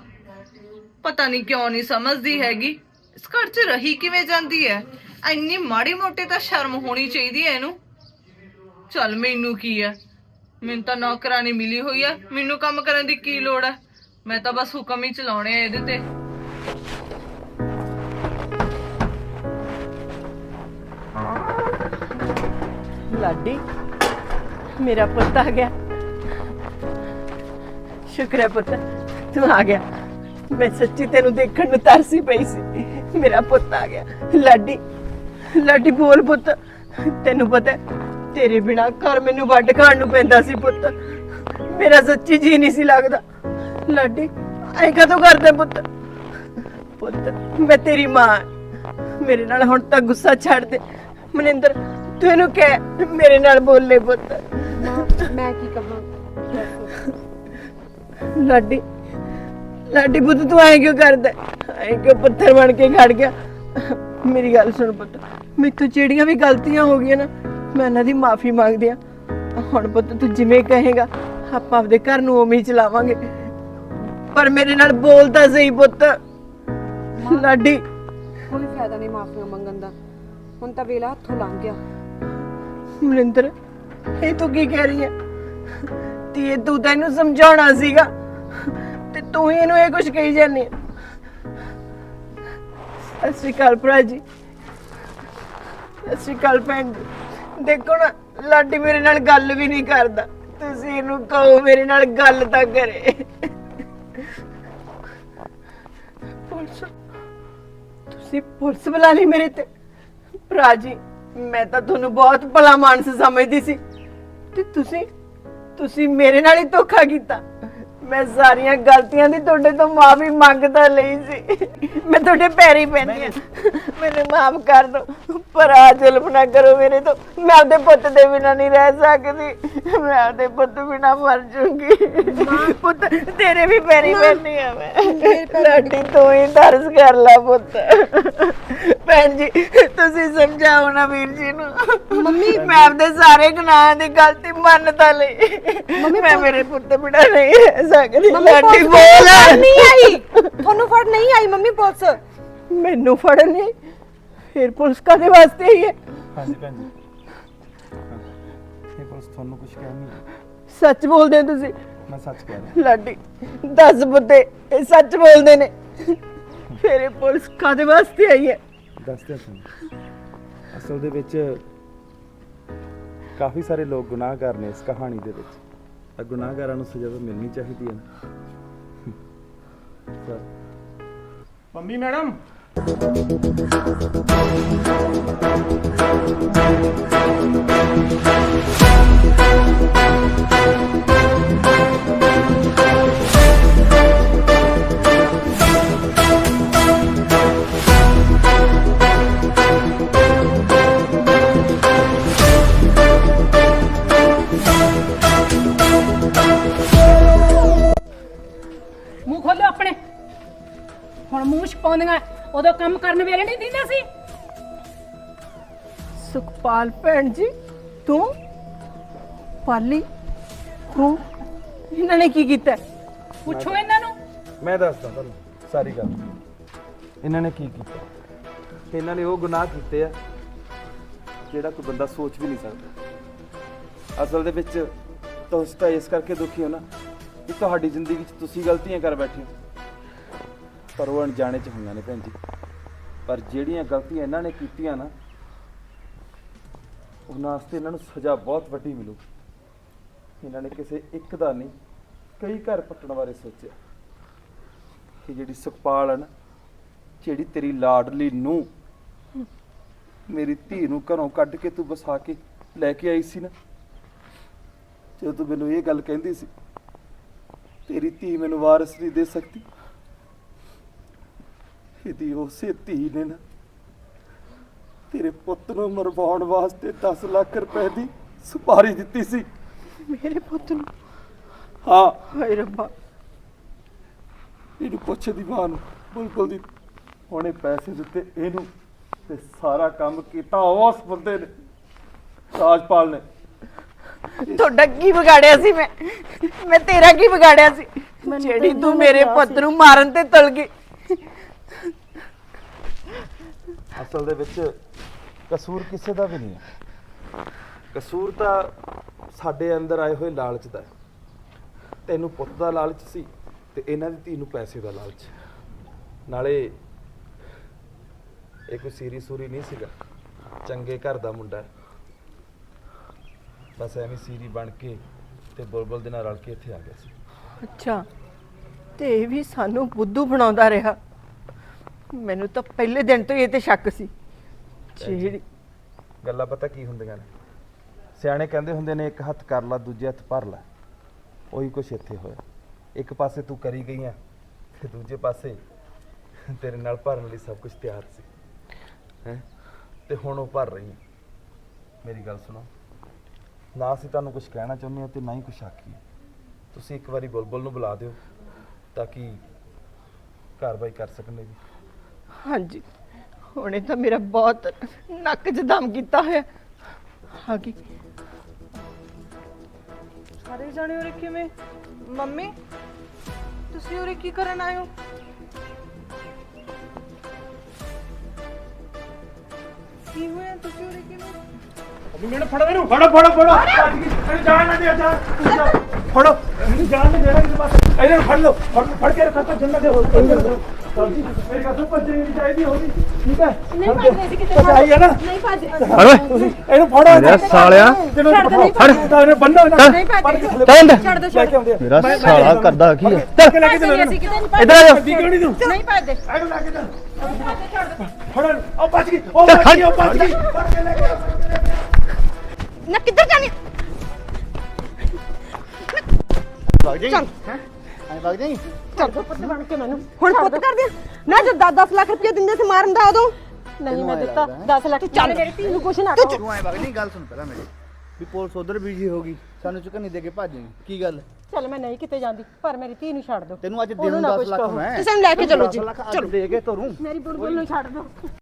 ਪਤਾ ਨਹੀਂ ਕਿਉਂ ਨਹੀਂ ਸਮਝਦੀ ਹੈਗੀ। ਇਸ ਘਰ 'ਚ ਰਹੀ ਕਿਵੇਂ ਜਾਂਦੀ ਹੈ ਇੰਨੀ ਮਾੜੀ ਮੋਟੀ ਤਾਂ ਸ਼ਰਮ ਹੋਣੀ ਚਾਹੀਦੀ ਹੈ ਇਹਨੂੰ। ਚੱਲ ਮੈਨੂੰ ਕੀ ਹੈ ਮੈਨੂੰ ਤਾਂ ਨੌਕਰਾਨੀ ਮਿਲੀ ਹੋਈ ਆ ਮੈਨੂੰ ਕੰਮ ਕਰਨ ਦੀ ਕੀ ਲੋੜ ਹੈ ਮੈਂ ਤਾਂ ਬਸ ਹੁਕਮ ਹੀ ਚਲਾਉਣੇ ਆ ਇਹਦੇ ਤੇ। ਲਾਡੀ ਮੇਰਾ ਪੁੱਤ ਆ ਗਿਆ। ਸ਼ੁਕਰ ਹੈ ਪੁੱਤ, ਤੂੰ ਆ ਗਿਆ। ਮੈਂ ਸੱਚੀ ਤੈਨੂੰ ਦੇਖਣ ਨੂੰ ਤਰਸੀ ਪਈ ਸੀ। ਮੇਰਾ ਪੁੱਤ ਆ ਗਿਆ। ਲਾਡੀ ਲਾਡੀ ਬੋਲ ਪੁੱਤ। ਤੈਨੂੰ ਪਤਾ ਤੇਰੇ ਬਿਨਾ ਘਰ ਮੈਨੂੰ ਵੱਢ ਖਾਣ ਨੂੰ ਪੈਂਦਾ ਸੀ ਪੁੱਤ। ਮੇਰਾ ਸੱਚੀ ਜੀ ਨਹੀਂ ਸੀ ਲੱਗਦਾ। ਲਾਡੀ, ਐਂ ਕਦੋਂ ਕਰਦਾ ਪੁੱਤ? ਪੁੱਤ, ਮੈਂ ਤੇਰੀ ਮਾਂ ਮੇਰੇ ਨਾਲ ਹੁਣ ਤਾਂ ਗੁੱਸਾ ਛੱਡ ਦੇ। ਮਨਿੰਦਰ, ਤੂੰ ਇਹਨੂੰ ਕਹਿ, ਮੇਰੇ ਨਾਲ ਬੋਲੇ ਪੁੱਤ। ਮੈਂ ਕੀ ਕਹਾਂ? ਲਾਡੀ ਲਾਡੀ ਪੁੱਤ ਤੂੰ ਐਂ ਕਿਉਂ ਕਰਦਾ? ਐਂ ਕਿਉਂ ਪੱਥਰ ਬਣ ਕੇ ਖੜ ਗਿਆ? ਮੇਰੀ ਗੱਲ ਸੁਣ ਪੁੱਤ ਮੈਥੋਂ ਜਿਹੜੀਆਂ ਵੀ ਗਲਤੀਆਂ ਹੋ ਗਈਆਂ ਨਾ ਮੈਂ ਇਹਨਾਂ ਦੀ ਮਾਫੀ ਮੰਗਦੀ ਆ ਹੁਣ ਪੁੱਤ ਤੂੰ ਜਿਵੇਂ ਕਹੇਗਾ ਆਪਾਂ ਆਪਦੇ ਘਰ ਨੂੰ ਉਵੇਂ ਹੀ ਚਲਾਵਾਂਗੇ। ਪਰ ਮੇਰੇ ਨਾਲ ਬੋਲਦਾ ਸਹੀ ਪੁੱਤ। ਲਾਡੀ। ਕੋਈ ਫਾਇਦਾ ਨਹੀਂ ਮਾਫੀਆਂ ਮੰਗਣ ਦਾ। ਹੁਣ ਤਾਂ ਵੇਲਾ ਹੱਥੋਂ ਲੰਘ ਗਿਆ। ਮਨਿੰਦਰ ਇਹ ਤੂੰ ਕੀ ਕਹਿ ਰਹੀ ਹੈ? ਤੇ ਤੂੰ ਇਹਨੂੰ ਸਮਝਾਉਣਾ ਸੀਗਾ ਤੇ ਤੂੰ ਹੀ ਇਹਨੂੰ ਇਹ ਕੁਝ ਕਹੀ ਜਾਂਦੀ ਹੈ। ਸਤਿ ਸ਼੍ਰੀ ਅਕਾਲ ਭਰਾ ਜੀ। ਸਤਿ ਸ਼੍ਰੀ ਅਕਾਲ ਭੈਣ ਜੀ। ਦੇਖੋ ਨਾ, ਲਾਡੀ ਮੇਰੇ ਨਾਲ ਗੱਲ ਵੀ ਨਹੀਂ ਕਰਦਾ। ਤੁਸੀਂ ਇਹਨੂੰ ਕਹੋ ਮੇਰੇ ਨਾਲ ਗੱਲ ਤਾਂ ਕਰੇ। ਪੁਲਿਸ ਤੁਸੀਂ ਪੁਲਿਸ ਬੁਲਾ ਲਈ ਮੇਰੇ ਤੇ। ਭਰਾ ਜੀ, ਮੈਂ ਤਾਂ ਤੁਹਾਨੂੰ ਬਹੁਤ ਭਲਾ ਮਾਨਸ ਸਮਝਦੀ ਸੀ। ਤੇ ਤੁਸੀਂ ਤੁਸੀਂ ਮੇਰੇ ਨਾਲ ਹੀ ਧੋਖਾ ਕੀਤਾ। ਮੈਂ ਸਾਰੀਆਂ ਗਲਤੀਆਂ ਦੀ ਤੁਹਾਡੇ ਤੋਂ ਮਾਫੀ ਮੰਗਦਾ ਲਈ ਸੀ। ਮੈਂ ਤੁਹਾਡੇ ਪੈਰੀ ਪੈਂਦੀ ਹਾਂ। ਮੈਨੂੰ ਮਾਫ ਕਰ ਦਿਓ ਪਰ ਆ ਜ਼ੁਲਮ ਨਾ ਕਰੋ ਮੇਰੇ ਤੋਂ। ਮੈਂ ਆਪਦੇ ਪੁੱਤ ਦੇ ਬਿਨਾਂ ਨਹੀਂ ਰਹਿ ਸਕਦੀ। ਮੈਂ ਆਪਦੇ ਪੁੱਤ ਬਿਨਾਂ ਮਰ ਜੂੰਗੀ। ਪੁੱਤ ਤੇਰੇ ਵੀ ਪੈਰੀ ਪੈਂਦੀ ਆ ਮੈਂ। ਲਾਡੀ ਤੂੰ ਹੀ ਦਰਸ ਕਰ ਲੈ ਪੁੱਤ। ਭੈਣ ਜੀ ਤੁਸੀਂ ਸਮਝਾਓ ਨਾ ਵੀਰ ਜੀ ਨੂੰ। ਮੰਮੀ ਮੈਂ ਆਪਦੇ ਸਾਰੇ ਗੁਨਾਹਾਂ ਦੀ ਗਲਤੀ ਮੰਨਦਾ ਲਈ। ਮੈਂ ਮੇਰੇ ਪੁੱਤ ਬਿਨਾਂ ਨਹੀਂ ਰਹਿ ਸਕਦੀ। ਲਾਡੀ ਬੋਲ। ਨਹੀਂ ਆਈ। ਤੁਹਾਨੂੰ ਫੜ ਨਹੀਂ ਆਈ ਮੰਮੀ ਪੁਲਿਸ ਮੈਨੂੰ ਫੜਨੇ ਫਿਰ ਪੁਲਿਸ ਕਾਦੇ ਵਾਸਤੇ ਆਈ ਹੈ? ਹਾਂਜੀ ਭੈਣ ਜੀ। ਇਹ ਬਸ ਤੁਹਾਨੂੰ ਕੁਝ ਕਹਿ ਨਹੀਂ ਸੱਚ ਬੋਲਦੇ ਹੋ ਤੁਸੀਂ? ਮੈਂ ਸੱਚ ਕਹਿ ਰਿਹਾ। ਲਾਡੀ ਦੱਸ ਬੁੱਤੇ ਇਹ ਸੱਚ ਬੋਲਦੇ ਨੇ। ਫਿਰ ਇਹ ਪੁਲਿਸ ਕਾਦੇ ਵਾਸਤੇ ਆਈ ਹੈ? ਦੱਸਦੇ ਤੁਹਾਨੂੰ ਅਸਲ ਦੇ ਵਿੱਚ ਕਾਫੀ ਸਾਰੇ ਲੋਕ ਗੁਨਾਹਗਾਰ ਨੇ ਇਸ ਕਹਾਣੀ ਦੇ ਵਿੱਚ। ਤਾਂ ਗੁਨਾਹਗਾਰਾਂ ਨੂੰ ਸਜ਼ਾ ਤਾਂ ਮਿਲਣੀ ਚਾਹੀਦੀ ਹੈ ਨਾ। ਸਰ। ਮੰਮੀ ਮੈਡਮ ਮੂੰਹ ਖੋਲੋ ਆਪਣੇ ਹੁਣ ਮੂੰਹ ਛਪਾਉਂਦੀਆਂ ਉਦੋਂ ਕੰਮ ਕਰਨ ਵੇਲੇ ਨਹੀਂ ਦਿੰਦੇ ਸੀ। ਸੁਖਪਾਲ ਭੈਣ ਜੀ ਤੂੰ? ਪਾਲੀ ਤੂੰ? ਇਹਨਾਂ ਨੇ ਕੀ ਕੀਤਾ? ਪੁੱਛੋ ਇਹਨਾਂ ਨੂੰ। ਮੈਂ ਦੱਸਦਾ ਤੁਹਾਨੂੰ ਸਾਰੀ ਗੱਲ। ਇਹਨਾਂ ਨੇ ਕੀ ਕੀਤਾ? ਇਹਨਾਂ ਨੇ ਉਹ ਗੁਨਾਹ ਕੀਤੇ ਆ ਜਿਹੜਾ ਕੋਈ ਬੰਦਾ ਸੋਚ ਵੀ ਨਹੀਂ ਸਕਦਾ। ਅਸਲ ਦੇ ਵਿੱਚ ਤੁਸੀਂ ਤਾਂ ਇਸ ਕਰਕੇ ਦੁਖੀ ਹੋ ਨਾ ਕਿ ਤੁਹਾਡੀ ਜ਼ਿੰਦਗੀ 'ਚ ਤੁਸੀਂ ਗਲਤੀਆਂ ਕਰ ਬੈਠੇ ਹੋ। ਪਰ ਉਹ ਅਣਜਾਣੇ 'ਚ ਹੋਈਆਂ ਨੇ ਭੈਣ ਜੀ। ਪਰ ਜਿਹੜੀਆਂ ਗਲਤੀਆਂ ਇਹਨਾਂ ਨੇ ਕੀਤੀਆਂ ਨਾ, ਉਹਨਾਂ ਵਾਸਤੇ ਇਹਨਾਂ ਨੂੰ ਸਜ਼ਾ ਬਹੁਤ ਵੱਡੀ ਮਿਲੂ। ਇਹਨਾਂ ਨੇ ਕਿਸੇ ਇੱਕ ਦਾ ਨਹੀਂ, ਕਈ ਘਰ ਪੱਟਣ ਬਾਰੇ ਸੋਚਿਆ ਕਿ ਜਿਹੜੀ ਸੁਖਪਾਲ ਹੈ ਨਾ ਜਿਹੜੀ ਤੇਰੀ ਲਾਡਲੀ ਨੂੰ ਮੇਰੀ ਧੀ ਨੂੰ ਘਰੋਂ ਕੱਢ ਕੇ ਤੂੰ ਵਸਾ ਕੇ ਲੈ ਕੇ ਆਈ ਸੀ ਨਾ, ਜਦੋਂ ਤੂੰ ਮੈਨੂੰ ਇਹ ਗੱਲ ਕਹਿੰਦੀ ਸੀ, ਤੇਰੀ ਧੀ ਮੈਨੂੰ ਵਾਰਸ ਨਹੀਂ ਦੇ ਸਕਦੀ। ਇਹਦੀ ਉਸੇ ਧੀ ਨੇ ਨਾ ਤੇਰੇ ਪੁੱਤ ਨੂੰ ਮਰਵਾਉਣ ਵਾਸਤੇ 10 ਲੱਖ ਰੁਪਏ ਦੀ ਸੁਪਾਰੀ ਦਿੱਤੀ ਸੀ। ਮੇਰੇ ਪੁੱਤ ਨੂੰ? ਹਾਂ। ਹਾਏ ਰੱਬਾ। ਇਹਨੂੰ ਪੁੱਛ ਦੀ ਮਾਂ ਨੂੰ ਬੁਲਬੁਲ ਦੀ ਉਹਨੇ ਪੈਸੇ ਦਿੱਤੇ ਇਹਨੂੰ ਤੇ ਸਾਰਾ ਕੰਮ ਕੀਤਾ ਉਸ ਬੰਦੇ ਨੇ ਰਾਜਪਾਲ ਨੇ। ਤੁਹਾਡਾ ਕੀ ਵਿਗਾੜਿਆ ਸੀ ਮੈਂ? ਮੈਂ ਤੇਰਾ ਕੀ ਵਿਗਾੜਿਆ ਸੀ? ਜਿਹੜੀ ਤੂੰ ਮੇਰੇ ਪੁੱਤ ਨੂੰ ਮਾਰਨ ਤੇ ਤੁਲ ਗਈ। ਅਸਲ ਦੇ ਵਿੱਚ ਕਸੂਰ ਕਿਸੇ ਦਾ ਵੀ ਨਹੀਂ ਹੈ। ਕਸੂਰ ਤਾਂ ਸਾਡੇ ਅੰਦਰ ਆਏ ਹੋਏ ਲਾਲਚ ਦਾ ਹੈ। ਤੈਨੂੰ ਪੁੱਤ ਦਾ ਲਾਲਚ ਸੀ ਤੇ ਇਹਨਾਂ ਦੀ ਧੀ ਨੂੰ ਪੈਸੇ ਦਾ ਲਾਲਚ ਨਾਲੇ ਇਹ ਕੋਈ ਸੀਰੀ ਸੂਰੀ ਨਹੀਂ ਸੀਗਾ। ਚੰਗੇ ਘਰ ਦਾ ਮੁੰਡਾ ਹੈ। ਬਸ ਐਵੇਂ ਸੀਰੀ ਬਣ ਕੇ ਤੇ ਬੁਲਬੁਲ ਦੇ ਨਾਲ ਰਲ ਕੇ ਇੱਥੇ ਆ ਗਿਆ ਸੀ। ਅੱਛਾ, ਤੇ ਇਹ ਵੀ ਸਾਨੂੰ ਬੁੱਧੂ ਬਣਾਉਂਦਾ ਰਿਹਾ। ਮੈਨੂੰ ਤਾਂ ਪਹਿਲੇ ਦਿਨ ਤੋਂ ਹੀ ਇਹ ਤੇ ਸ਼ੱਕ ਸੀ। ਜਿਹੜੀ ਗੱਲਾਂ ਪਤਾ ਕੀ ਹੁੰਦੀਆਂ ਨੇ? ਸਿਆਣੇ ਕਹਿੰਦੇ ਹੁੰਦੇ ਨੇ ਇੱਕ ਹੱਥ ਕਰ ਲਾ ਦੂਜੇ ਹੱਥ ਭਰ ਲੈ। ਉਹੀ ਕੁਛ ਇੱਥੇ ਹੋਇਆ। ਇੱਕ ਪਾਸੇ ਤੂੰ ਕਰੀ ਗਈ ਆ ਤੇ ਦੂਜੇ ਪਾਸੇ ਤੇਰੇ ਨਾਲ ਭਰਨ ਲਈ ਸਭ ਕੁਝ ਤਿਆਰ ਸੀ। ਹੈ? ਤੇ ਹੁਣ ਉਹ ਭਰ ਰਹੀ ਹੈ ਮੇਰੀ ਗੱਲ ਸੁਣੋ। ਨਾ ਅਸੀਂ ਤੁਹਾਨੂੰ ਕੁਝ ਕਹਿਣਾ ਚਾਹੁੰਦੇ ਹਾਂ ਤੇ ਨਾ ਹੀ ਕੁਝ ਆਖੀਏ। ਤੁਸੀਂ ਇੱਕ ਵਾਰੀ ਬੁਲਬੁਲ ਨੂੰ ਬੁਲਾ ਦਿਓ ਤਾਂ ਕਿ ਕਾਰਵਾਈ ਕਰ ਸਕਣ ਜੀ ਹਾਂਜੀ। ਹੁਣੇ ਤਾਂ ਮੇਰਾ ਬਹੁਤ ਨੱਕ 'ਚ ਦਮ ਕੀਤਾ ਹੋਇਆ। ਹਾਂ ਕੀ ਸਾਰੇ ਜਾਣੇ ਉਰੇ ਕਿਵੇਂ? ਮੰਮੀ ਤੁਸੀਂ ਉਰੇ ਕੀ ਕਰਨ ਆਏ ਹੋ? ਕੀ ਹੋਇਆ? ਤੁਸੀਂ ਉਰੇ ਕਿਵੇਂ? ਮੈਨੂੰ ਫੜੋ ਇਹਨੂੰ ਫੜੋ ਫੜੋ ਫੜੋ। ਗਈ ਇਹਨੂੰ ਜਾਣ ਨਾ ਦੇ ਜਾ ਫੜੋ। ਇਹਨੂੰ ਜਾਣ ਨਾ ਦੇਣਾ ਕਿਸੇ ਪਾਸੇ ਇਹਨਾਂ ਫੜ ਲਓ। ਫੜ ਫੜ ਕੇ ਰੱਖੋ ਜੰਨਾ ਦੇ ਹੋ ਸਬਜੀ ਮੇਰੇ ਕਾਸੋਂ ਭੱਜਣੀ ਨਹੀਂ ਚਾਹੀਦੀ ਹੋਗੀ ਠੀਕ ਹੈ? ਨਹੀਂ ਭੱਜਦੇ ਸੀ ਕਿਤੇ ਆਈ ਹੈ ਨਾ। ਨਹੀਂ ਭੱਜ ਇਹਨੂੰ ਫੜੋ ਮੇਰਾ ਸਾਲਿਆ। ਫੜ। ਤਾਂ ਇਹਨੂੰ ਬੰਨੋ ਨਾ ਨਹੀਂ ਚੱਲ ਮੇਰਾ ਸਾਲਾ ਕਰਦਾ ਕੀ ਹੈ ਇੱਧਰ ਆ ਜਾ। ਦੀ ਕਿਉਂ ਨਹੀਂ ਤੂੰ? ਨਹੀਂ ਭੱਜਦੇ। ਇਹਨੂੰ ਲੈ ਕੇ ਚੱਲ। ਫੜੋ ਉਹ ਭੱਜ ਗਈ। ਉਹ ਭੱਜ ਗਈ ਉਹ ਭੱਜ ਗਈ। ਫੜ ਕੇ ਲੈ ਕੇ ਆਓ। ਨਾ ਕਿੱਧਰ ਜਾਣੀ? ਐਂ ਵਗ ਜਾਈਂ? ਚੱਲ ਪੁੱਤ ਬਣ ਕੇ ਮੈਨੂੰ। ਹੁਣ ਪੁੱਤ ਕਰ ਦਿਆਂ ਨਾ ਜੋ 10 ਲੱਖ ਰੁਪਏ ਦਿੰਦੇ ਸੀ ਮਾਰਨ ਦਾ ਉਦੋਂ। ਨਹੀਂ ਮੈਂ ਦਿੱਤਾ। 10 ਲੱਖ। ਚੱਲ। ਮੇਰੀ ਧੀ ਨੂੰ ਕੁਛ ਨਾ ਕਹੋ ਤੂੰ ਐਂ ਵਗ ਜਾਈਂ ਗੱਲ ਸੁਣ ਪਹਿਲਾਂ ਮੇਰੀ। ਵੀ ਪੁਲਿਸ ਉਧਰ ਬਿਜ਼ੀ ਹੋ ਗਈ ਸਾਨੂੰ ਚੁੱਕਣ ਨਹੀਂ ਦੇ ਕੇ ਭੱਜ ਗਈ ਕੀ ਗੱਲ? ਚੱਲ ਮੈਂ ਨਹੀਂ ਕਿਤੇ ਜਾਂਦੀ ਪਰ ਮੇਰੀ ਧੀ ਨੂੰ ਛੱਡ ਦਿਓ ਤੈਨੂੰ ਅੱਜ ਦੇਣ ਨਾ 10 ਕੁਛ ਲੱਖ। ਮੈਂ। ਤੁਸੀਂ ਲੈ ਕੇ ਚਲੋ ਜੀ। ਚਲੋ। ਦੇ ਕੇ ਤੋਰੂ ਮੇਰੀ ਬੁਲਬੁਲ ਨੂੰ ਛੱਡ ਦਿਓ